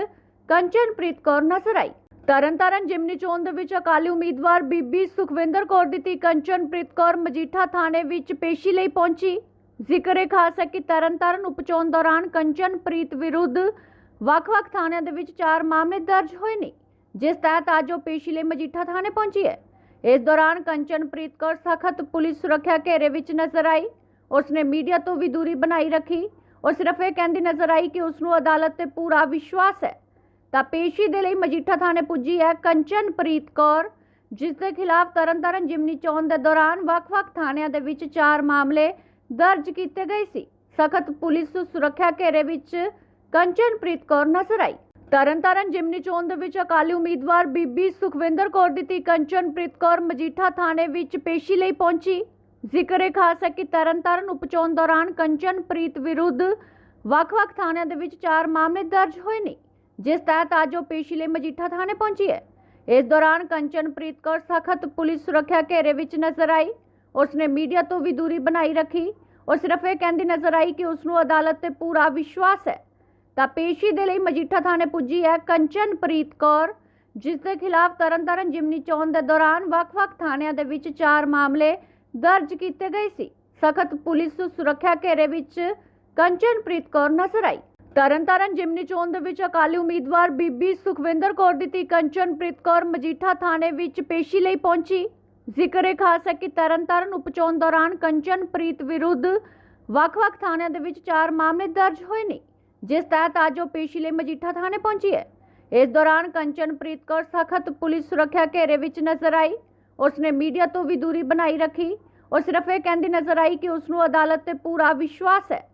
ਕੰਚਨਪ੍ਰੀਤ ਕੌਰ ਨਜ਼ਰ ਆਈ। ਤਰਨਤਾਰਨ ਜਿਮਨੀ ਚੋਣ ਦੇ ਵਿੱਚ ਅਕਾਲੀ ਉਮੀਦਵਾਰ ਬੀਬੀ ਸੁਖਵਿੰਦਰ ਕੌਰ ਦੀ ਧੀ ਕੰਚਨਪ੍ਰੀਤ ਕੌਰ ਮਜੀਠਾ ਥਾਣੇ ਵਿੱਚ ਪੇਸ਼ੀ ਲਈ ਪਹੁੰਚੀ। ਜ਼ਿਕਰ ਇਹ ਖਾਸ ਹੈ ਕਿ ਤਰਨਤਾਰਨ ਉਪਚੋਣ ਦੌਰਾਨ ਕੰਚਨਪ੍ਰੀਤ ਵਿਰੁੱਧ ਵੱਖ-ਵੱਖ ਥਾਣਿਆਂ ਦੇ ਵਿੱਚ ਚਾਰ ਮਾਮਲੇ ਦਰਜ ਹੋਏ ਨੇ। ਜਿਸ ਤਹਿਤ ਅੱਜ ਉਹ ਪੇਸ਼ੀ ਲਈ ਮਜੀਠਾ ਥਾਣੇ ਪਹੁੰਚੀ ਹੈ। ਇਸ ਦੌਰਾਨ ਕੰਚਨਪ੍ਰੀਤ ਕੌਰ ਸਖਤ ਪੁਲਿਸ ਸੁਰੱਖਿਆ ਘੇਰੇ ਵਿੱਚ ਨਜ਼ਰ ਆਈ। ਉਸਨੇ ਮੀਡੀਆ ਤੋਂ ਵੀ ਦੂਰੀ ਬਣਾਈ ਰੱਖੀ। ਉਹ ਸਿਰਫ ਇਹ ਕਹਿੰਦੀ ਨਜ਼ਰ ਆਈ ਕਿ ਉਸ ਨੂੰ ਅਦਾਲਤ ਤੇ ਪੂਰਾ ਵਿਸ਼ਵਾਸ ਹੈ। ਤਾਂ ਪੇਸ਼ੀ ਦੇ ਲਈ ਮਜੀਠਾ ਥਾਣੇ ਪੁੱਜੀ ਹੈ ਕੰਚਨਪ੍ਰੀਤ ਕੌਰ, ਜਿਸ ਦੇ ਖਿਲਾਫ ਤਰਨਤਾਰਨ ਜਿਮਨੀ ਚੋਣ ਦੇ ਦੌਰਾਨ ਵੱਖ-ਵੱਖ ਥਾਣਿਆਂ ਦੇ ਵਿੱਚ ਚਾਰ ਮਾਮਲੇ ਦਰਜ ਕੀਤੇ ਗਏ ਸੀ। ਸਖਤ ਪੁਲਿਸ ਸੁਰੱਖਿਆ ਘੇਰੇ ਵਿੱਚ ਕੰਚਨਪ੍ਰੀਤ ਕੌਰ ਨਜ਼ਰ ਆਈ। ਤਰਨਤਾਰਨ ਜਿਮਨੀ ਚੋਣ ਦੇ ਵਿੱਚ ਅਕਾਲੀ ਉਮੀਦਵਾਰ ਬੀਬੀ ਸੁਖਵਿੰਦਰ ਕੌਰ ਦੀ ਧੀ ਕੰਚਨਪ੍ਰੀਤ ਕੌਰ ਮਜੀਠਾ ਥਾਣੇ ਵਿੱਚ ਪੇਸ਼ੀ ਲਈ ਪਹੁੰਚੀ। ਜ਼ਿਕਰ ਇਹ ਖਾਸ ਹੈ ਕਿ ਤਰਨਤਾਰਨ ਉਪਚੋਣ ਦੌਰਾਨ ਕੰਚਨਪ੍ਰੀਤ ਵਿਰੁੱਧ ਵੱਖ-ਵੱਖ ਥਾਣਿਆਂ ਦੇ ਵਿੱਚ ਚਾਰ ਮਾਮਲੇ ਦਰਜ ਹੋਏ ਨੇ, ਜਿਸ ਤਹਿਤ ਅੱਜ ਉਹ ਪੇਸ਼ੀ ਲਈ ਮਜੀਠਾ ਥਾਣੇ ਪਹੁੰਚੀ ਹੈ। ਇਸ ਦੌਰਾਨ ਕੰਚਨਪ੍ਰੀਤ ਕੌਰ ਸਖਤ ਪੁਲਿਸ ਸੁਰੱਖਿਆ ਘੇਰੇ ਵਿੱਚ ਨਜ਼ਰ ਆਈ, ਉਸਨੇ ਮੀਡੀਆ ਤੋਂ ਵੀ ਦੂਰੀ ਬਣਾਈ ਰੱਖੀ। ਉਹ ਸਿਰਫ ਇਹ ਕਹਿੰਦੀ ਨਜ਼ਰ ਆਈ ਕਿ ਉਸ ਨੂੰ ਅਦਾਲਤ ਤੇ ਪੂਰਾ ਵਿਸ਼ਵਾਸ ਹੈ। ਤਾਂ ਪੇਸ਼ੀ ਦੇ ਲਈ ਮਜੀਠਾ ਥਾਣੇ ਪੁੱਜੀ ਹੈ ਕੰਚਨਪ੍ਰੀਤ ਕੌਰ ਜਿਸ ਦੇ ਖਿਲਾਫ ਤਰਨਤਾਰਨ ਜਿਮਨੀ ਚੋਣ ਦੇ ਦੌਰਾਨ ਵੱਖ-ਵੱਖ ਥਾਣਿਆਂ ਦੇ ਵਿੱਚ ਚਾਰ ਮਾਮਲੇ ਦਰਜ ਕੀਤੇ ਗਏ ਸੀ। ਸਖਤ ਪੁਲਿਸ ਸੁਰੱਖਿਆ ਘੇਰੇ ਵਿੱਚ ਕੰਚਨਪ੍ਰੀਤ ਕੌਰ ਨਜ਼ਰ ਆਈ। ਤਰਨਤਾਰਨ ਜਿਮਨੀ ਚੋਣ ਦੇ ਵਿੱਚ ਅਕਾਲੀ ਉਮੀਦਵਾਰ ਬੀਬੀ ਸੁਖਵਿੰਦਰ ਕੌਰ ਦੀ ਧੀ ਕੰਚਨਪ੍ਰੀਤ ਕੌਰ ਮਜੀਠਾ ਥਾਣੇ ਵਿੱਚ ਪੇਸ਼ੀ ਲਈ ਪਹੁੰਚੀ। ਜ਼ਿਕਰ ਇਹ ਖਾਸ ਹੈ ਕਿ ਤਰਨਤਾਰਨ ਉਪਚੋਣ ਦੌਰਾਨ ਕੰਚਨਪ੍ਰੀਤ ਵਿਰੁੱਧ ਵੱਖ-ਵੱਖ ਥਾਣਿਆਂ ਦੇ ਵਿੱਚ ਚਾਰ ਮਾਮਲੇ ਦਰਜ ਹੋਏ ਨੇ। ਜਿਸ ਤਹਿਤ ਅੱਜ ਉਹ ਪੇਸ਼ੀ ਲਈ ਮਜੀਠਾ ਥਾਣੇ ਪਹੁੰਚੀ ਹੈ। ਇਸ ਦੌਰਾਨ ਕੰਚਨਪ੍ਰੀਤ ਕੌਰ ਸਖਤ ਪੁਲਿਸ ਸੁਰੱਖਿਆ ਘੇਰੇ ਵਿੱਚ ਨਜ਼ਰ ਆਈ। ਉਸਨੇ ਮੀਡੀਆ ਤੋਂ ਵੀ ਦੂਰੀ ਬਣਾਈ ਰੱਖੀ। ਉਹ ਸਿਰਫ ਇਹ ਕਹਿੰਦੀ ਨਜ਼ਰ ਆਈ ਕਿ ਉਸ ਨੂੰ ਅਦਾਲਤ ਤੇ ਪੂਰਾ ਵਿਸ਼ਵਾਸ ਹੈ।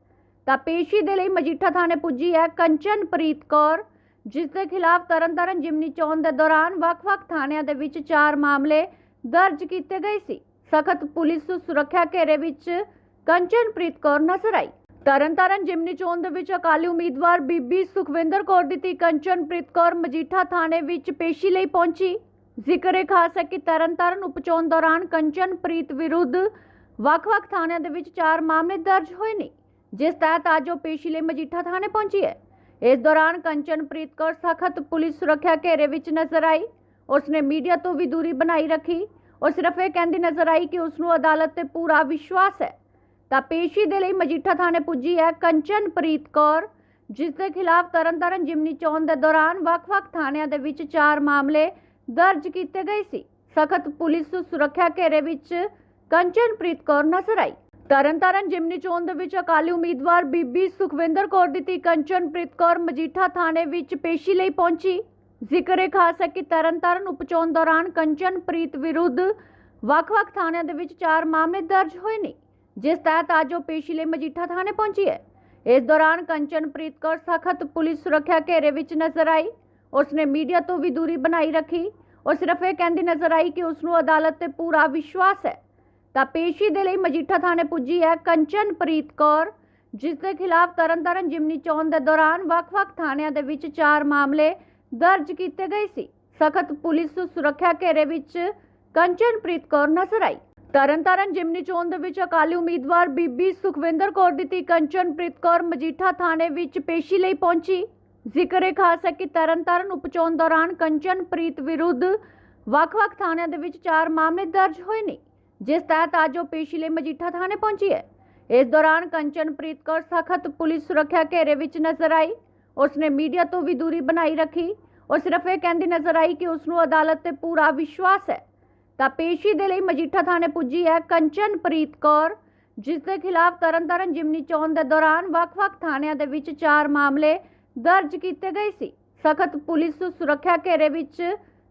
ਤਾਂ ਪੇਸ਼ੀ ਦੇ ਲਈ ਮਜੀਠਾ ਥਾਣੇ ਪੁੱਜੀ ਹੈ ਕੰਚਨਪ੍ਰੀਤ ਕੌਰ, ਜਿਸ ਦੇ ਖਿਲਾਫ ਤਰਨਤਾਰਨ ਜਿਮਨੀ ਚੋਣ ਦੇ ਦੌਰਾਨ ਵੱਖ-ਵੱਖ ਥਾਣਿਆਂ ਦੇ ਵਿੱਚ ਚਾਰ ਮਾਮਲੇ ਦਰਜ ਕੀਤੇ ਗਏ ਸੀ। ਸਖਤ ਪੁਲਿਸ ਸੁਰੱਖਿਆ ਘੇਰੇ ਵਿੱਚ ਕੰਚਨਪ੍ਰੀਤ ਕੌਰ ਨਜ਼ਰ ਆਈ। ਤਰਨਤਾਰਨ ਜਿਮਨੀ ਚੋਣ ਦੇ ਵਿੱਚ ਅਕਾਲੀ ਉਮੀਦਵਾਰ ਬੀਬੀ ਸੁਖਵਿੰਦਰ ਕੌਰ ਦੀ ਧੀ ਕੰਚਨਪ੍ਰੀਤ ਕੌਰ ਮਜੀਠਾ ਥਾਣੇ ਵਿੱਚ ਪੇਸ਼ੀ ਲਈ ਪਹੁੰਚੀ। ਜ਼ਿਕਰ ਇਹ ਖਾਸ ਹੈ ਕਿ ਤਰਨਤਾਰਨ ਉਪਚੋਣ ਦੌਰਾਨ ਕੰਚਨਪ੍ਰੀਤ ਵਿਰੁੱਧ ਵੱਖ-ਵੱਖ ਥਾਣਿਆਂ ਦੇ ਵਿੱਚ ਚਾਰ ਮਾਮਲੇ ਦਰਜ ਹੋਏ ਨੇ, ਜਿਸ ਤਹਿਤ ਅੱਜ ਉਹ ਪੇਸ਼ੀ ਲਈ ਮਜੀਠਾ ਥਾਣੇ ਪਹੁੰਚੀ ਹੈ। ਇਸ ਦੌਰਾਨ ਕੰਚਨਪ੍ਰੀਤ ਕੌਰ ਸਖਤ ਪੁਲਿਸ ਸੁਰੱਖਿਆ ਘੇਰੇ ਵਿੱਚ ਨਜ਼ਰ ਆਈ। ਉਸਨੇ ਮੀਡੀਆ ਤੋਂ ਵੀ ਦੂਰੀ ਬਣਾਈ ਰੱਖੀ। ਉਹ ਸਿਰਫ ਇਹ ਕਹਿੰਦੀ ਨਜ਼ਰ ਆਈ ਕਿ ਉਸ ਨੂੰ ਅਦਾਲਤ ਤੇ ਪੂਰਾ ਵਿਸ਼ਵਾਸ ਹੈ। ਤਾਂ ਪੇਸ਼ੀ ਦੇ ਲਈ ਮਜੀਠਾ ਥਾਣੇ ਪੁੱਜੀ ਹੈ ਕੰਚਨਪ੍ਰੀਤ ਕੌਰ, ਜਿਸ ਦੇ ਖਿਲਾਫ ਤਰਨਤਾਰਨ ਜਿਮਨੀ ਚੋਣ ਦੇ ਦੌਰਾਨ ਵੱਖ-ਵੱਖ ਥਾਣਿਆਂ ਦੇ ਵਿੱਚ ਚਾਰ ਮਾਮਲੇ ਦਰਜ ਕੀਤੇ ਗਏ ਸੀ। ਸਖਤ ਪੁਲਿਸ ਸੁਰੱਖਿਆ ਘੇਰੇ ਵਿੱਚ ਕੰਚਨਪ੍ਰੀਤ ਕੌਰ ਨਜ਼ਰ ਆਈ। ਤਰਨਤਾਰਨ ਜਿਮਨੀ ਚੋਣ ਦੇ ਵਿੱਚ ਅਕਾਲੀ ਉਮੀਦਵਾਰ ਬੀਬੀ ਸੁਖਵਿੰਦਰ ਕੌਰ ਦੀ ਧੀ ਕੰਚਨਪ੍ਰੀਤ ਕੌਰ ਮਜੀਠਾ ਥਾਣੇ ਵਿੱਚ ਪੇਸ਼ੀ ਲਈ ਪਹੁੰਚੀ। ਜ਼ਿਕਰ ਇਹ ਖਾਸ ਹੈ ਕਿ ਤਰਨਤਾਰਨ ਉਪਚੋਣ ਦੌਰਾਨ ਕੰਚਨਪ੍ਰੀਤ ਵਿਰੁੱਧ ਵੱਖ-ਵੱਖ ਥਾਣਿਆਂ ਦੇ ਵਿੱਚ ਚਾਰ ਮਾਮਲੇ ਦਰਜ ਹੋਏ ਨੇ। ਜਿਸ ਤਹਿਤ ਅੱਜ ਉਹ ਪੇਸ਼ੀ ਲਈ ਮਜੀਠਾ ਥਾਣੇ ਪਹੁੰਚੀ ਹੈ। ਇਸ ਦੌਰਾਨ ਕੰਚਨਪ੍ਰੀਤ ਕੌਰ ਸਖਤ ਪੁਲਿਸ ਸੁਰੱਖਿਆ ਘੇਰੇ ਵਿੱਚ ਨਜ਼ਰ ਆਈ। ਉਸਨੇ ਮੀਡੀਆ ਤੋਂ ਵੀ ਦੂਰੀ ਬਣਾਈ ਰੱਖੀ। ਉਹ ਸਿਰਫ ਇਹ ਕਹਿੰਦੀ ਨਜ਼ਰ ਆਈ ਕਿ ਉਸ ਨੂੰ ਅਦਾਲਤ ਤੇ ਪੂਰਾ ਵਿਸ਼ਵਾਸ ਹੈ। ਤਾਂ ਪੇਸ਼ੀ ਦੇ ਲਈ ਮਜੀਠਾ ਥਾਣੇ ਪੁੱਜੀ ਹੈ ਕੰਚਨਪ੍ਰੀਤ ਕੌਰ, ਜਿਸ ਦੇ ਖਿਲਾਫ ਤਰਨਤਾਰਨ ਜਿਮਨੀ ਚੋਣ ਦੇ ਦੌਰਾਨ ਵੱਖ-ਵੱਖ ਥਾਣਿਆਂ ਦੇ ਵਿੱਚ ਚਾਰ ਮਾਮਲੇ ਦਰਜ ਕੀਤੇ ਗਏ ਸੀ। ਸਖਤ ਪੁਲਿਸ ਸੁਰੱਖਿਆ ਘੇਰੇ ਵਿੱਚ ਕੰਚਨਪ੍ਰੀਤ ਕੌਰ ਨਜ਼ਰ ਆਈ। ਤਰਨਤਾਰਨ ਜਿਮਨੀ ਚੋਣ ਦੇ ਵਿੱਚ ਅਕਾਲੀ ਉਮੀਦਵਾਰ ਬੀਬੀ ਸੁਖਵਿੰਦਰ ਕੌਰ ਦੀ ਧੀ ਕੰਚਨਪ੍ਰੀਤ ਕੌਰ ਮਜੀਠਾ ਥਾਣੇ ਵਿੱਚ ਪੇਸ਼ੀ ਲਈ ਪਹੁੰਚੀ। ਜ਼ਿਕਰ ਇਹ ਖਾਸ ਹੈ ਕਿ ਤਰਨਤਾਰਨ ਉਪਚੋਣ ਦੌਰਾਨ ਕੰਚਨਪ੍ਰੀਤ ਵਿਰੁੱਧ ਵੱਖ-ਵੱਖ ਥਾਣਿਆਂ ਦੇ ਵਿੱਚ ਚਾਰ ਮਾਮਲੇ ਦਰਜ ਹੋਏ ਨੇ, ਜਿਸ ਤਹਿਤ ਅੱਜ ਉਹ ਪੇਸ਼ੀ ਲਈ ਮਜੀਠਾ ਥਾਣੇ ਪਹੁੰਚੀ ਹੈ। ਇਸ ਦੌਰਾਨ ਕੰਚਨਪ੍ਰੀਤ ਕੌਰ ਸਖਤ ਪੁਲਿਸ ਸੁਰੱਖਿਆ ਘੇਰੇ ਵਿੱਚ ਨਜ਼ਰ ਆਈ, ਉਸਨੇ ਮੀਡੀਆ ਤੋਂ ਵੀ ਦੂਰੀ ਬਣਾਈ ਰੱਖੀ। ਉਹ ਸਿਰਫ ਇਹ ਕਹਿੰਦੀ ਨਜ਼ਰ ਆਈ ਕਿ ਉਸ ਨੂੰ ਅਦਾਲਤ ਤੇ ਪੂਰਾ ਵਿਸ਼ਵਾਸ ਹੈ। ਤਾਂ ਪੇਸ਼ੀ ਦੇ ਲਈ ਮਜੀਠਾ ਥਾਣੇ ਪੁੱਜੀ ਹੈ ਕੰਚਨਪ੍ਰੀਤ ਕੌਰ, ਜਿਸ ਦੇ ਖਿਲਾਫ ਤਰਨਤਾਰਨ ਜਿਮਨੀ ਚੋਣ ਦੇ ਦੌਰਾਨ ਵੱਖ-ਵੱਖ ਥਾਣਿਆਂ ਦੇ ਵਿੱਚ ਚਾਰ ਮਾਮਲੇ ਦਰਜ ਕੀਤੇ ਗਏ ਸੀ। ਸਖਤ ਪੁਲਿਸ ਸੁਰੱਖਿਆ ਘੇਰੇ ਵਿੱਚ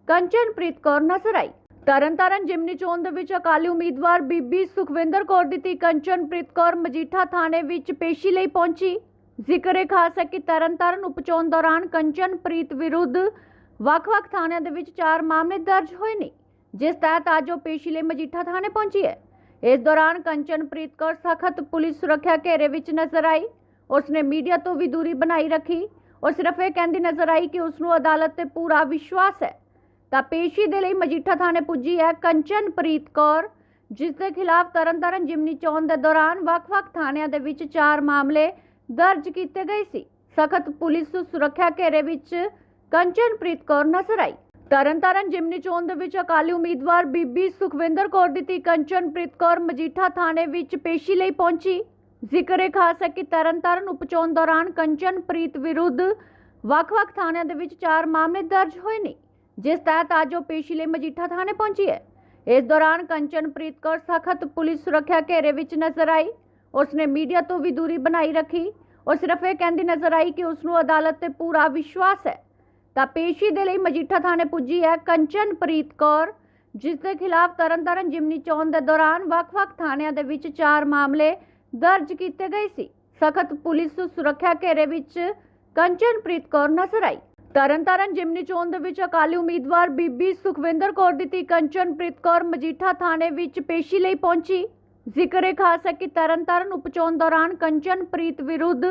ਕੰਚਨਪ੍ਰੀਤ ਕੌਰ ਨਜ਼ਰ ਆਈ। ਤਰਨਤਾਰਨ ਜਿਮਨੀ ਚੋਣ ਦੇ ਵਿੱਚ ਅਕਾਲੀ ਉਮੀਦਵਾਰ ਬੀਬੀ ਸੁਖਵਿੰਦਰ ਕੌਰ ਦੀ ਧੀ ਕੰਚਨਪ੍ਰੀਤ ਕੌਰ ਮਜੀਠਾ ਥਾਣੇ ਵਿੱਚ ਪੇਸ਼ੀ ਲਈ ਪਹੁੰਚੀ। ਜ਼ਿਕਰ ਇਹ ਖਾਸ ਹੈ ਕਿ ਤਰਨਤਾਰਨ ਉਪਚੋਣ ਦੌਰਾਨ ਕੰਚਨਪ੍ਰੀਤ ਵਿਰੁੱਧ ਵੱਖ-ਵੱਖ ਥਾਣਿਆਂ ਦੇ ਵਿੱਚ ਚਾਰ ਮਾਮਲੇ ਦਰਜ ਹੋਏ ਨੇ। ਜਿਸ ਤਹਿਤ ਅੱਜ ਉਹ ਪੇਸ਼ੀ ਲਈ ਮਜੀਠਾ ਥਾਣੇ ਪਹੁੰਚੀ ਹੈ। ਇਸ ਦੌਰਾਨ ਕੰਚਨਪ੍ਰੀਤ ਕੌਰ ਸਖਤ ਪੁਲਿਸ ਸੁਰੱਖਿਆ ਘੇਰੇ ਵਿੱਚ ਨਜ਼ਰ ਆਈ। ਉਸਨੇ ਮੀਡੀਆ ਤੋਂ ਵੀ ਦੂਰੀ ਬਣਾਈ ਰੱਖੀ। ਉਹ ਸਿਰਫ ਇਹ ਕਹਿੰਦੀ ਨਜ਼ਰ ਆਈ ਕਿ ਉਸ ਨੂੰ ਅਦਾਲਤ ਤੇ ਪੂਰਾ ਵਿਸ਼ਵਾਸ ਹੈ। ਤਾਂ ਪੇਸ਼ੀ ਦੇ ਲਈ ਮਜੀਠਾ ਥਾਣੇ ਪੁੱਜੀ ਹੈ ਕੰਚਨਪ੍ਰੀਤ ਕੌਰ, ਜਿਸ ਦੇ ਖਿਲਾਫ ਤਰਨਤਾਰਨ ਜਿਮਨੀ ਚੋਣ ਦੇ ਦੌਰਾਨ ਵੱਖ-ਵੱਖ ਥਾਣਿਆਂ ਦੇ ਵਿੱਚ ਚਾਰ ਮਾਮਲੇ ਦਰਜ ਕੀਤੇ ਗਏ ਸੀ। ਸਖਤ ਪੁਲਿਸ ਸੁਰੱਖਿਆ ਘੇਰੇ ਵਿੱਚ ਕੰਚਨਪ੍ਰੀਤ ਕੌਰ ਨਜ਼ਰ ਆਈ। ਤਰਨਤਾਰਨ ਜਿਮਨੀ ਚੋਣ ਦੇ ਵਿੱਚ ਅਕਾਲੀ ਉਮੀਦਵਾਰ ਬੀਬੀ ਸੁਖਵਿੰਦਰ ਕੌਰ ਦੀ ਧੀ ਕੰਚਨਪ੍ਰੀਤ ਕੌਰ ਮਜੀਠਾ ਥਾਣੇ ਵਿੱਚ ਪੇਸ਼ੀ ਲਈ ਪਹੁੰਚੀ। ਜ਼ਿਕਰ ਇਹ ਖਾਸ ਹੈ ਕਿ ਤਰਨਤਾਰਨ ਉਪਚੋਣ ਦੌਰਾਨ ਕੰਚਨਪ੍ਰੀਤ ਵਿਰੁੱਧ ਵੱਖ-ਵੱਖ ਥਾਣਿਆਂ ਦੇ ਵਿੱਚ ਚਾਰ ਮਾਮਲੇ ਦਰਜ ਹੋਏ ਨੇ, ਜਿਸ ਤਹਿਤ ਅੱਜ ਉਹ ਪੇਸ਼ੀ ਲਈ ਮਜੀਠਾ ਥਾਣੇ ਪਹੁੰਚੀ ਹੈ। ਇਸ ਦੌਰਾਨ ਕੰਚਨਪ੍ਰੀਤ ਕੌਰ ਸਖਤ ਪੁਲਿਸ ਸੁਰੱਖਿਆ ਘੇਰੇ ਵਿੱਚ ਨਜ਼ਰ ਆਈ। ਉਸਨੇ ਮੀਡੀਆ ਤੋਂ ਵੀ ਦੂਰੀ ਬਣਾਈ ਰੱਖੀ। ਉਹ ਸਿਰਫ ਇਹ ਕਹਿੰਦੀ ਨਜ਼ਰ ਆਈ ਕਿ ਉਸ ਨੂੰ ਅਦਾਲਤ ਤੇ ਪੂਰਾ ਵਿਸ਼ਵਾਸ ਹੈ। ਤਾਂ ਪੇਸ਼ੀ ਦੇ ਲਈ ਮਜੀਠਾ ਥਾਣੇ ਪੁੱਜੀ ਹੈ ਕੰਚਨਪ੍ਰੀਤ ਕੌਰ, ਜਿਸ ਦੇ ਖਿਲਾਫ ਤਰਨਤਾਰਨ ਜਿਮਨੀ ਚੋਣ ਦੇ ਦੌਰਾਨ ਵੱਖ-ਵੱਖ ਥਾਣਿਆਂ ਦੇ ਵਿੱਚ ਚਾਰ ਮਾਮਲੇ ਦਰਜ ਕੀਤੇ ਗਏ ਸੀ। ਸਖਤ ਪੁਲਿਸ ਸੁਰੱਖਿਆ ਘੇਰੇ ਵਿੱਚ ਕੰਚਨਪ੍ਰੀਤ ਕੌਰ ਨਜ਼ਰ ਆਈ। ਤਰਨਤਾਰਨ ਜਿਮਨੀ ਚੋਣ ਦੇ ਵਿੱਚ ਅਕਾਲੀ ਉਮੀਦਵਾਰ ਬੀਬੀ ਸੁਖਵਿੰਦਰ ਕੌਰ ਦੀ ਧੀ ਕੰਚਨਪ੍ਰੀਤ ਕੌਰ ਮਜੀਠਾ ਥਾਣੇ ਵਿੱਚ ਪੇਸ਼ੀ ਲਈ ਪਹੁੰਚੀ। ਜ਼ਿਕਰ ਖਾਸ ਹੈ ਕਿ ਤਰਨਤਾਰਨ ਉਪਚੋਣ ਦੌਰਾਨ ਕੰਚਨਪ੍ਰੀਤ ਵਿਰੁੱਧ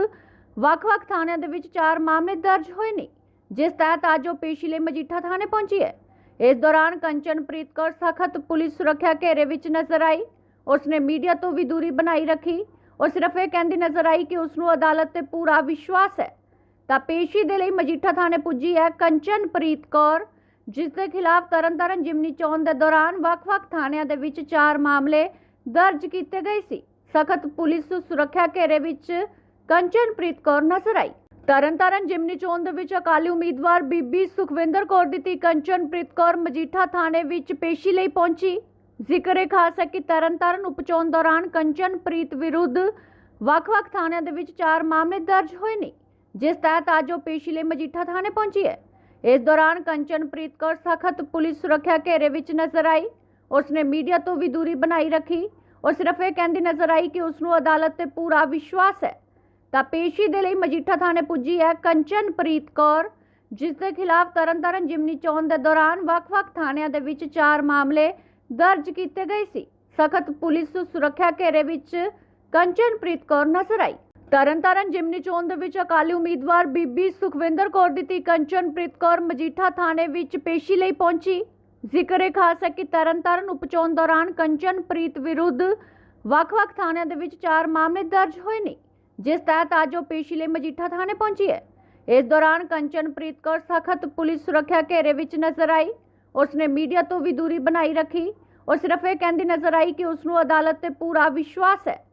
ਵੱਖ-ਵੱਖ ਥਾਣਿਆਂ ਦੇ ਵਿੱਚ ਚਾਰ ਮਾਮਲੇ ਦਰਜ ਹੋਏ ਨੇ। ਜਿਸ ਤਹਿਤ ਅੱਜ ਉਹ ਪੇਸ਼ੀ ਲਈ ਮਜੀਠਾ ਥਾਣੇ ਪਹੁੰਚੀ ਹੈ। ਇਸ ਦੌਰਾਨ ਕੰਚਨਪ੍ਰੀਤ ਕੌਰ ਸਖਤ ਪੁਲਿਸ ਸੁਰੱਖਿਆ ਘੇਰੇ ਵਿੱਚ ਨਜ਼ਰ ਆਈ। ਉਸਨੇ ਮੀਡੀਆ ਤੋਂ ਵੀ ਦੂਰੀ ਬਣਾਈ ਰੱਖੀ। ਉਹ ਸਿਰਫ ਇਹ ਕਹਿੰਦੀ ਨਜ਼ਰ ਆਈ ਕਿ ਉਸ ਨੂੰ ਅਦਾਲਤ ਤੇ ਪੂਰਾ ਵਿਸ਼ਵਾਸ ਹੈ। ਤਾਂ ਪੇਸ਼ੀ ਦੇ ਲਈ ਮਜੀਠਾ ਥਾਣੇ ਪੁੱਜੀ ਹੈ ਕੰਚਨਪ੍ਰੀਤ ਕੌਰ, ਜਿਸ ਦੇ ਖਿਲਾਫ ਤਰਨਤਾਰਨ ਜਿਮਨੀ ਚੋਣ ਦੇ ਦੌਰਾਨ ਵੱਖ-ਵੱਖ ਥਾਣਿਆਂ ਦੇ ਵਿੱਚ ਚਾਰ ਮਾਮਲੇ ਦਰਜ ਕੀਤੇ ਗਏ ਸੀ। ਸਖਤ ਪੁਲਿਸ ਸੁਰੱਖਿਆ ਘੇਰੇ ਵਿੱਚ ਕੰਚਨਪ੍ਰੀਤ ਕੌਰ ਨਜ਼ਰ ਆਈ। ਤਰਨਤਾਰਨ ਜਿਮਨੀ ਚੋਣ ਦੇ ਵਿੱਚ ਅਕਾਲੀ ਉਮੀਦਵਾਰ ਬੀਬੀ ਸੁਖਵਿੰਦਰ ਕੌਰ ਦੀ ਧੀ ਕੰਚਨਪ੍ਰੀਤ ਕੌਰ ਮਜੀਠਾ ਥਾਣੇ ਵਿੱਚ ਪੇਸ਼ੀ ਲਈ ਪਹੁੰਚੀ। ਜ਼ਿਕਰ ਇਹ ਖਾਸ ਹੈ ਕਿ ਤਰਨਤਾਰਨ ਉਪਚੋਣ ਦੌਰਾਨ ਕੰਚਨਪ੍ਰੀਤ ਵਿਰੁੱਧ ਵੱਖ-ਵੱਖ ਥਾਣਿਆਂ ਦੇ ਵਿੱਚ ਚਾਰ ਮਾਮਲੇ ਦਰਜ ਹੋਏ ਨੇ, ਜਿਸ ਤਹਿਤ ਅੱਜ ਉਹ ਪੇਸ਼ੀ ਲਈ ਮਜੀਠਾ ਥਾਣੇ ਪਹੁੰਚੀ ਹੈ। ਇਸ ਦੌਰਾਨ ਕੰਚਨਪ੍ਰੀਤ ਕੌਰ ਸਖਤ ਪੁਲਿਸ ਸੁਰੱਖਿਆ ਘੇਰੇ ਵਿੱਚ ਨਜ਼ਰ ਆਈ, ਉਸਨੇ ਮੀਡੀਆ ਤੋਂ ਵੀ ਦੂਰੀ ਬਣਾਈ ਰੱਖੀ ਉਹ ਸਿਰਫ ਇਹ ਕਹਿੰਦੀ ਨਜ਼ਰ ਆਈ ਕਿ ਉਸ ਨੂੰ ਅਦਾਲਤ ਤੇ ਪੂਰਾ ਵਿਸ਼ਵਾਸ ਹੈ। ਤਾਂ ਪੇਸ਼ੀ ਦੇ ਲਈ ਮਜੀਠਾ ਥਾਣੇ ਪੁੱਜੀ ਹੈ ਕੰਚਨਪ੍ਰੀਤ ਕੌਰ, ਜਿਸ ਦੇ ਖਿਲਾਫ ਤਰਨਤਾਰਨ ਜਿਮਨੀ ਚੋਣ ਦੇ ਦੌਰਾਨ ਵੱਖ-ਵੱਖ ਥਾਣਿਆਂ ਦੇ ਵਿੱਚ ਚਾਰ ਮਾਮਲੇ ਦਰਜ ਕੀਤੇ ਗਏ ਸੀ। ਸਖਤ ਪੁਲਿਸ ਸੁਰੱਖਿਆ ਘੇਰੇ ਵਿੱਚ ਕੰਚਨਪ੍ਰੀਤ ਕੌਰ ਨਜ਼ਰ ਆਈ। ਤਰਨਤਾਰਨ ਜਿਮਨੀ ਚੋਣ ਦੇ ਵਿੱਚ ਅਕਾਲੀ ਉਮੀਦਵਾਰ ਬੀਬੀ ਸੁਖਵਿੰਦਰ ਕੌਰ ਦੀ ਧੀ ਕੰਚਨਪ੍ਰੀਤ ਕੌਰ ਮਜੀਠਾ ਥਾਣੇ ਵਿੱਚ ਪੇਸ਼ੀ ਲਈ ਪਹੁੰਚੀ। ਜ਼ਿਕਰ ਇਹ ਖਾਸ ਹੈ ਕਿ ਤਰਨਤਾਰਨ ਉਪਚੋਣ ਦੌਰਾਨ ਕੰਚਨਪ੍ਰੀਤ ਵਿਰੁੱਧ ਵੱਖ-ਵੱਖ ਥਾਣਿਆਂ ਦੇ ਵਿੱਚ ਚਾਰ ਮਾਮਲੇ ਦਰਜ ਹੋਏ ਨੇ। ਜਿਸ ਤਹਿਤ ਅੱਜ ਉਹ ਪੇਸ਼ੀ ਲਈ ਮਜੀਠਾ ਥਾਣੇ ਪਹੁੰਚੀ ਹੈ। ਇਸ ਦੌਰਾਨ ਕੰਚਨਪ੍ਰੀਤ ਕੌਰ ਸਖਤ ਪੁਲਿਸ ਸੁਰੱਖਿਆ ਘੇਰੇ ਵਿੱਚ ਨਜ਼ਰ ਆਈ। ਉਸਨੇ ਮੀਡੀਆ ਤੋਂ ਵੀ ਦੂਰੀ ਬਣਾਈ ਰੱਖੀ। ਉਹ ਸਿਰਫ ਇਹ ਕਹਿੰਦੀ ਨਜ਼ਰ ਆਈ ਕਿ ਉਸ ਨੂੰ ਅਦਾਲਤ ਤੇ ਪੂਰਾ ਵਿਸ਼ਵਾਸ ਹੈ।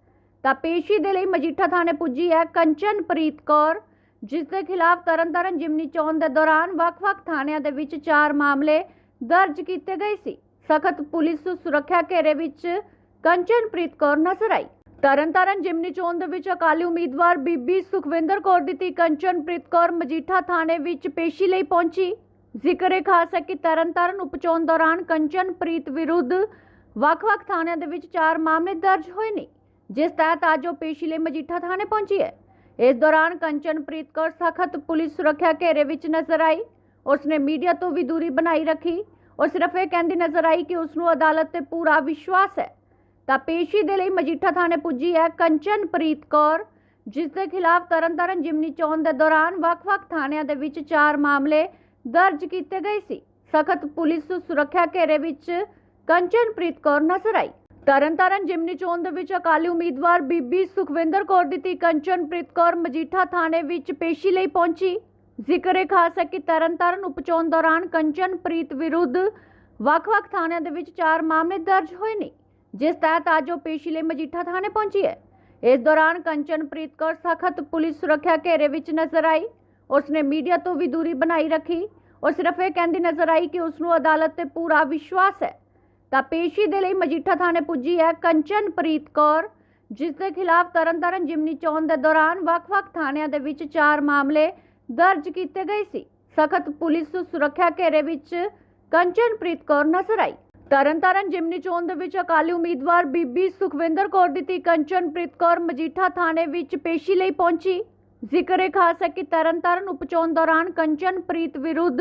ਤਾਂ ਪੇਸ਼ੀ ਦੇ ਲਈ ਮਜੀਠਾ ਥਾਣੇ ਪੁੱਜੀ ਹੈ ਕੰਚਨਪ੍ਰੀਤ ਕੌਰ, ਜਿਸ ਦੇ ਖਿਲਾਫ ਤਰਨਤਾਰਨ ਜਿਮਨੀ ਚੋਣ ਦੇ ਦੌਰਾਨ ਵੱਖ-ਵੱਖ ਥਾਣਿਆਂ ਦੇ ਵਿੱਚ ਚਾਰ ਮਾਮਲੇ ਦਰਜ ਕੀਤੇ ਗਏ ਸੀ। ਸਖਤ ਪੁਲਿਸ ਸੁਰੱਖਿਆ ਘੇਰੇ ਵਿੱਚ ਕੰਚਨਪ੍ਰੀਤ ਕੌਰ ਨਜ਼ਰ ਆਈ। ਤਰਨਤਾਰਨ ਜਿਮਨੀ ਚੋਣ ਦੇ ਵਿੱਚ ਅਕਾਲੀ ਉਮੀਦਵਾਰ ਬੀਬੀ ਸੁਖਵਿੰਦਰ ਕੌਰ ਦੀ ਧੀ ਕੰਚਨਪ੍ਰੀਤ ਕੌਰ ਮਜੀਠਾ ਥਾਣੇ ਵਿੱਚ ਪੇਸ਼ੀ ਲਈ ਪਹੁੰਚੀ। ਜ਼ਿਕਰ ਇਹ ਖਾਸ ਹੈ ਕਿ ਤਰਨਤਾਰਨ ਉਪਚੋਣ ਦੌਰਾਨ ਕੰਚਨਪ੍ਰੀਤ ਵਿਰੁੱਧ ਵੱਖ-ਵੱਖ ਥਾਣਿਆਂ ਦੇ ਵਿੱਚ ਚਾਰ ਮਾਮਲੇ ਦਰਜ ਹੋਏ ਨੇ, ਜਿਸ ਤਹਿਤ ਅੱਜ ਉਹ ਪੇਸ਼ੀ ਲਈ ਮਜੀਠਾ ਥਾਣੇ ਪਹੁੰਚੀ ਹੈ। ਇਸ ਦੌਰਾਨ ਕੰਚਨਪ੍ਰੀਤ ਕੌਰ ਸਖਤ ਪੁਲਿਸ ਸੁਰੱਖਿਆ ਘੇਰੇ ਵਿੱਚ ਨਜ਼ਰ ਆਈ, ਉਸਨੇ ਮੀਡੀਆ ਤੋਂ ਵੀ ਦੂਰੀ ਬਣਾਈ ਰੱਖੀ। ਉਹ ਸਿਰਫ ਇਹ ਕਹਿੰਦੀ ਨਜ਼ਰ ਆਈ ਕਿ ਉਸ ਨੂੰ ਅਦਾਲਤ ਤੇ ਪੂਰਾ ਵਿਸ਼ਵਾਸ ਹੈ। ਤਾਂ ਪੇਸ਼ੀ ਦੇ ਲਈ ਮਜੀਠਾ ਥਾਣੇ ਪੁੱਜੀ ਹੈ ਕੰਚਨਪ੍ਰੀਤ ਕੌਰ ਜਿਸ ਦੇ ਖਿਲਾਫ ਤਰਨਤਾਰਨ ਜਿਮਨੀ ਚੋਣ ਦੇ ਦੌਰਾਨ ਵੱਖ-ਵੱਖ ਥਾਣਿਆਂ ਦੇ ਵਿੱਚ ਚਾਰ ਮਾਮਲੇ ਦਰਜ ਕੀਤੇ ਗਏ ਸੀ। ਸਖਤ ਪੁਲਿਸ ਸੁਰੱਖਿਆ ਘੇਰੇ ਵਿੱਚ ਕੰਚਨਪ੍ਰੀਤ ਕੌਰ ਨਜ਼ਰ ਆਈ। ਤਰਨਤਾਰਨ ਜਿਮਨੀ ਚੋਣ ਦੇ ਵਿੱਚ ਅਕਾਲੀ ਉਮੀਦਵਾਰ ਬੀਬੀ ਸੁਖਵਿੰਦਰ ਕੌਰ ਦੀ ਧੀ ਕੰਚਨਪ੍ਰੀਤ ਕੌਰ ਮਜੀਠਾ ਥਾਣੇ ਵਿੱਚ ਪੇਸ਼ੀ ਲਈ ਪਹੁੰਚੀ। ਜ਼ਿਕਰ ਇਹ ਖਾਸ ਹੈ ਕਿ ਤਰਨਤਾਰਨ ਉਪਚੋਣ ਦੌਰਾਨ ਕੰਚਨਪ੍ਰੀਤ ਵਿਰੁੱਧ ਵੱਖ-ਵੱਖ ਥਾਣਿਆਂ ਦੇ ਵਿੱਚ ਚਾਰ ਮਾਮਲੇ ਦਰਜ ਹੋਏ ਨੇ। ਜਿਸ ਤਹਿਤ ਅੱਜ ਉਹ ਪੇਸ਼ੀ ਲਈ ਮਜੀਠਾ ਥਾਣੇ ਪਹੁੰਚੀ ਹੈ। ਇਸ ਦੌਰਾਨ ਕੰਚਨਪ੍ਰੀਤ ਕੌਰ ਸਖਤ ਪੁਲਿਸ ਸੁਰੱਖਿਆ ਘੇਰੇ ਵਿੱਚ ਨਜ਼ਰ ਆਈ। ਉਸਨੇ ਮੀਡੀਆ ਤੋਂ ਵੀ ਦੂਰੀ ਬਣਾਈ ਰੱਖੀ। ਉਹ ਸਿਰਫ ਇਹ ਕਹਿੰਦੀ ਨਜ਼ਰ ਆਈ ਕਿ ਉਸ ਨੂੰ ਅਦਾਲਤ ਤੇ ਪੂਰਾ ਵਿਸ਼ਵਾਸ ਹੈ। ਤਾਂ ਪੇਸ਼ੀ ਦੇ ਲਈ ਮਜੀਠਾ ਥਾਣੇ ਪੁੱਜੀ ਹੈ ਕੰਚਨਪ੍ਰੀਤ ਕੌਰ, ਜਿਸ ਦੇ ਖਿਲਾਫ ਤਰਨਤਾਰਨ ਜਿਮਨੀ ਚੋਣ ਦੇ ਦੌਰਾਨ ਵੱਖ-ਵੱਖ ਥਾਣਿਆਂ ਦੇ ਵਿੱਚ ਚਾਰ ਮਾਮਲੇ ਦਰਜ ਕੀਤੇ ਗਏ ਸੀ। ਸਖਤ ਪੁਲਿਸ ਸੁਰੱਖਿਆ ਘੇਰੇ ਵਿੱਚ ਕੰਚਨਪ੍ਰੀਤ ਕੌਰ ਨਜ਼ਰ ਆਈ। ਤਰਨਤਾਰਨ ਜਿਮਨੀ ਚੋਣ ਦੇ ਵਿੱਚ ਅਕਾਲੀ ਉਮੀਦਵਾਰ ਬੀਬੀ ਸੁਖਵਿੰਦਰ ਕੌਰ ਦੀ ਧੀ ਕੰਚਨਪ੍ਰੀਤ ਕੌਰ ਮਜੀਠਾ ਥਾਣੇ ਵਿੱਚ ਪੇਸ਼ੀ ਲਈ ਪਹੁੰਚੀ। ਜ਼ਿਕਰ ਇਹ ਖਾਸ ਹੈ ਕਿ ਤਰਨਤਾਰਨ ਉਪਚੋਣ ਦੌਰਾਨ ਕੰਚਨਪ੍ਰੀਤ ਵਿਰੁੱਧ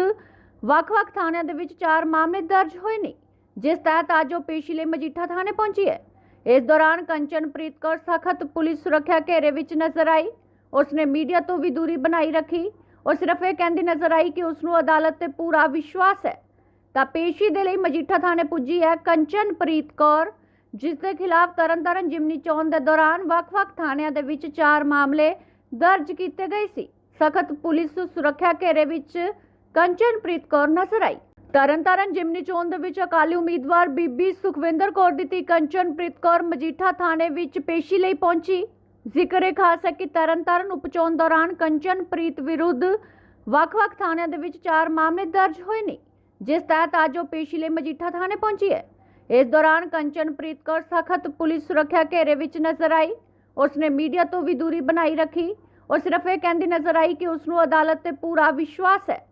ਵੱਖ-ਵੱਖ ਥਾਣਿਆਂ ਦੇ ਵਿੱਚ ਚਾਰ ਮਾਮਲੇ ਦਰਜ ਹੋਏ ਨੇ, ਜਿਸ ਤਹਿਤ ਅੱਜ ਉਹ ਪੇਸ਼ੀ ਲਈ ਮਜੀਠਾ ਥਾਣੇ ਪਹੁੰਚੀ ਹੈ। ਇਸ ਦੌਰਾਨ ਕੰਚਨਪ੍ਰੀਤ ਕੌਰ ਸਖਤ ਪੁਲਿਸ ਸੁਰੱਖਿਆ ਘੇਰੇ ਵਿੱਚ ਨਜ਼ਰ ਆਈ। ਉਸਨੇ ਮੀਡੀਆ ਤੋਂ ਵੀ ਦੂਰੀ ਬਣਾਈ ਰੱਖੀ। ਉਹ ਸਿਰਫ ਇਹ ਕਹਿੰਦੀ ਨਜ਼ਰ ਆਈ ਕਿ ਉਸ ਨੂੰ ਅਦਾਲਤ ਤੇ ਪੂਰਾ ਵਿਸ਼ਵਾਸ ਹੈ। ਤਾਂ ਪੇਸ਼ੀ ਦੇ ਲਈ ਮਜੀਠਾ ਥਾਣੇ ਪੁੱਜੀ ਹੈ ਕੰਚਨਪ੍ਰੀਤ ਕੌਰ, ਜਿਸ ਦੇ ਖਿਲਾਫ ਤਰਨਤਾਰਨ ਜਿਮਨੀ ਚੋਣ ਦੇ ਦੌਰਾਨ ਵੱਖ-ਵੱਖ ਥਾਣਿਆਂ ਦੇ ਵਿੱਚ ਚਾਰ ਮਾਮਲੇ ਦਰਜ ਕੀਤੇ ਗਏ ਸੀ। ਸਖਤ ਪੁਲਿਸ ਸੁਰੱਖਿਆ ਘੇਰੇ ਵਿੱਚ ਕੰਚਨਪ੍ਰੀਤ ਕੌਰ ਨਜ਼ਰ ਆਈ। ਤਰਨਤਾਰਨ ਜਿਮਨੀ ਚੋਣ ਦੇ ਵਿੱਚ ਅਕਾਲੀ ਉਮੀਦਵਾਰ ਬੀਬੀ ਸੁਖਵਿੰਦਰ ਕੌਰ ਦੀ ਧੀ ਕੰਚਨਪ੍ਰੀਤ ਕੌਰ ਮਜੀਠਾ ਥਾਣੇ ਵਿੱਚ ਪੇਸ਼ੀ ਲਈ ਪਹੁੰਚੀ। ਜ਼ਿਕਰ ਇਹ ਖਾਸ ਹੈ ਕਿ ਤਰਨਤਾਰਨ ਉਪਚੋਣ ਦੌਰਾਨ ਕੰਚਨਪ੍ਰੀਤ ਵਿਰੁੱਧ ਵੱਖ-ਵੱਖ ਥਾਣਿਆਂ ਦੇ ਵਿੱਚ ਚਾਰ ਮਾਮਲੇ ਦਰਜ ਹੋਏ ਨੇ। ਜਿਸ ਤਹਿਤ ਅੱਜ ਉਹ ਪੇਸ਼ੀ ਲਈ ਮਜੀਠਾ ਥਾਣੇ ਪਹੁੰਚੀ ਹੈ। ਇਸ ਦੌਰਾਨ ਕੰਚਨਪ੍ਰੀਤ ਕੌਰ ਸਖਤ ਪੁਲਿਸ ਸੁਰੱਖਿਆ ਘੇਰੇ ਵਿੱਚ ਨਜ਼ਰ ਆਈ। ਉਸਨੇ ਮੀਡੀਆ ਤੋਂ ਵੀ ਦੂਰੀ ਬਣਾਈ ਰੱਖੀ ਉਹ ਸਿਰਫ ਇਹ ਕਹਿੰਦੀ ਨਜ਼ਰ ਆਈ ਕਿ ਉਸ ਨੂੰ ਅਦਾਲਤ ਤੇ ਪੂਰਾ ਵਿਸ਼ਵਾਸ ਹੈ।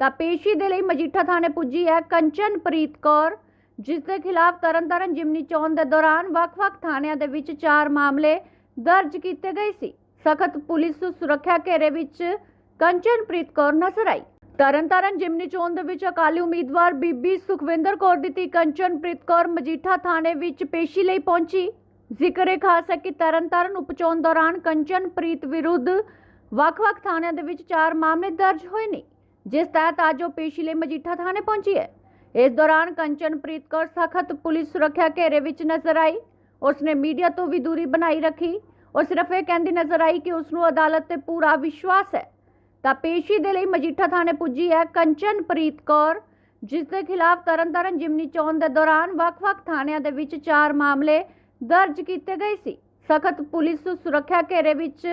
ਤਾਂ ਪੇਸ਼ੀ ਦੇ ਲਈ ਮਜੀਠਾ ਥਾਣੇ ਪੁੱਜੀ ਹੈ ਕੰਚਨਪ੍ਰੀਤ ਕੌਰ, ਜਿਸ ਦੇ ਖਿਲਾਫ ਤਰਨਤਾਰਨ ਜਿਮਨੀ ਚੋਣ ਦੇ ਦੌਰਾਨ ਵੱਖ-ਵੱਖ ਥਾਣਿਆਂ ਦੇ ਵਿੱਚ ਚਾਰ ਮਾਮਲੇ ਦਰਜ ਕੀਤੇ ਗਏ ਸੀ। ਸਖਤ ਪੁਲਿਸ ਸੁਰੱਖਿਆ ਘੇਰੇ ਵਿੱਚ ਕੰਚਨਪ੍ਰੀਤ ਕੌਰ ਨਜ਼ਰ ਆਈ। ਤਰਨਤਾਰਨ ਜਿਮਨੀ ਚੋਣ ਦੇ ਵਿੱਚ ਅਕਾਲੀ ਉਮੀਦਵਾਰ ਬੀਬੀ ਸੁਖਵਿੰਦਰ ਕੌਰ ਦੀ ਧੀ ਕੰਚਨਪ੍ਰੀਤ ਕੌਰ ਮਜੀਠਾ ਥਾਣੇ ਵਿੱਚ ਪੇਸ਼ੀ ਲਈ ਪਹੁੰਚੀ। ਜ਼ਿਕਰੇ ਖਾਸ ਹੈ ਕਿ ਤਰਨਤਾਰਨ ਉਪਚੋਣ ਦੌਰਾਨ ਕੰਚਨਪ੍ਰੀਤ ਵਿਰੁੱਧ ਵੱਖ-ਵੱਖ ਥਾਣਿਆਂ ਦੇ ਵਿੱਚ ਚਾਰ ਮਾਮਲੇ ਦਰਜ ਹੋਏ ਨੇ, ਜਿਸ ਤਹਿਤ ਅੱਜ ਉਹ ਪੇਸ਼ੀ ਲਈ ਮਜੀਠਾ ਥਾਣੇ ਪਹੁੰਚੀ ਹੈ। ਇਸ ਦੌਰਾਨ ਕੰਚਨਪ੍ਰੀਤ ਕੌਰ ਸਖਤ ਪੁਲਿਸ ਸੁਰੱਖਿਆ ਘੇਰੇ ਵਿੱਚ ਨਜ਼ਰ ਆਈ, ਉਸਨੇ ਮੀਡੀਆ ਤੋਂ ਵੀ ਦੂਰੀ ਬਣਾਈ ਰੱਖੀ। ਉਹ ਸਿਰਫ ਇਹ ਕਹਿੰਦੀ ਨਜ਼ਰ ਆਈ ਕਿ ਉਸ ਨੂੰ ਅਦਾਲਤ ਤੇ ਪੂਰਾ ਵਿਸ਼ਵਾਸ ਹੈ। ਤਾਂ ਪੇਸ਼ੀ ਦੇ ਲਈ ਮਜੀਠਾ ਥਾਣੇ ਪੁੱਜੀ ਹੈ ਕੰਚਨਪ੍ਰੀਤ ਕੌਰ, ਜਿਸ ਦੇ ਖਿਲਾਫ ਤਰਨਤਾਰਨ ਜਿਮਨੀ ਚੋਣ ਦੇ ਦੌਰਾਨ ਵੱਖ-ਵੱਖ ਥਾਣਿਆਂ ਦੇ ਵਿੱਚ ਚਾਰ ਮਾਮਲੇ ਦਰਜ ਕੀਤੇ ਗਏ ਸੀ। ਸਖਤ ਪੁਲਿਸ ਸੁਰੱਖਿਆ ਘੇਰੇ ਵਿੱਚ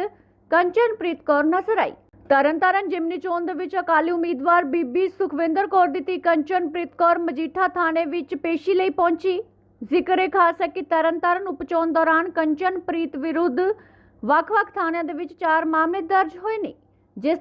ਕੰਚਨਪ੍ਰੀਤ ਕੌਰ ਨਜ਼ਰ ਆਈ। ਤਰਨਤਾਰਨ ਜਿਮਨੀ ਚੋਣ ਦੇ ਵਿੱਚ ਅਕਾਲੀ ਉਮੀਦਵਾਰ ਬੀਬੀ ਸੁਖਵਿੰਦਰ ਕੌਰ ਦੀ ਧੀ ਕੰਚਨਪ੍ਰੀਤ ਕੌਰ ਮਜੀਠਾ ਥਾਣੇ ਵਿੱਚ ਪੇਸ਼ੀ ਲਈ ਪਹੁੰਚੀ। ਜ਼ਿਕਰੇ ਖਾਸ ਹੈ ਕਿ ਤਰਨਤਾਰਨ ਉਪਚੋਣ ਦੌਰਾਨ ਕੰਚਨਪ੍ਰੀਤ ਵਿਰੁੱਧ ਵੱਖ-ਵੱਖ ਥਾਣਿਆਂ ਦੇ ਵਿੱਚ ਚਾਰ ਮਾਮਲੇ ਦਰਜ ਹੋਏ ਨੇ, ਜਿਸ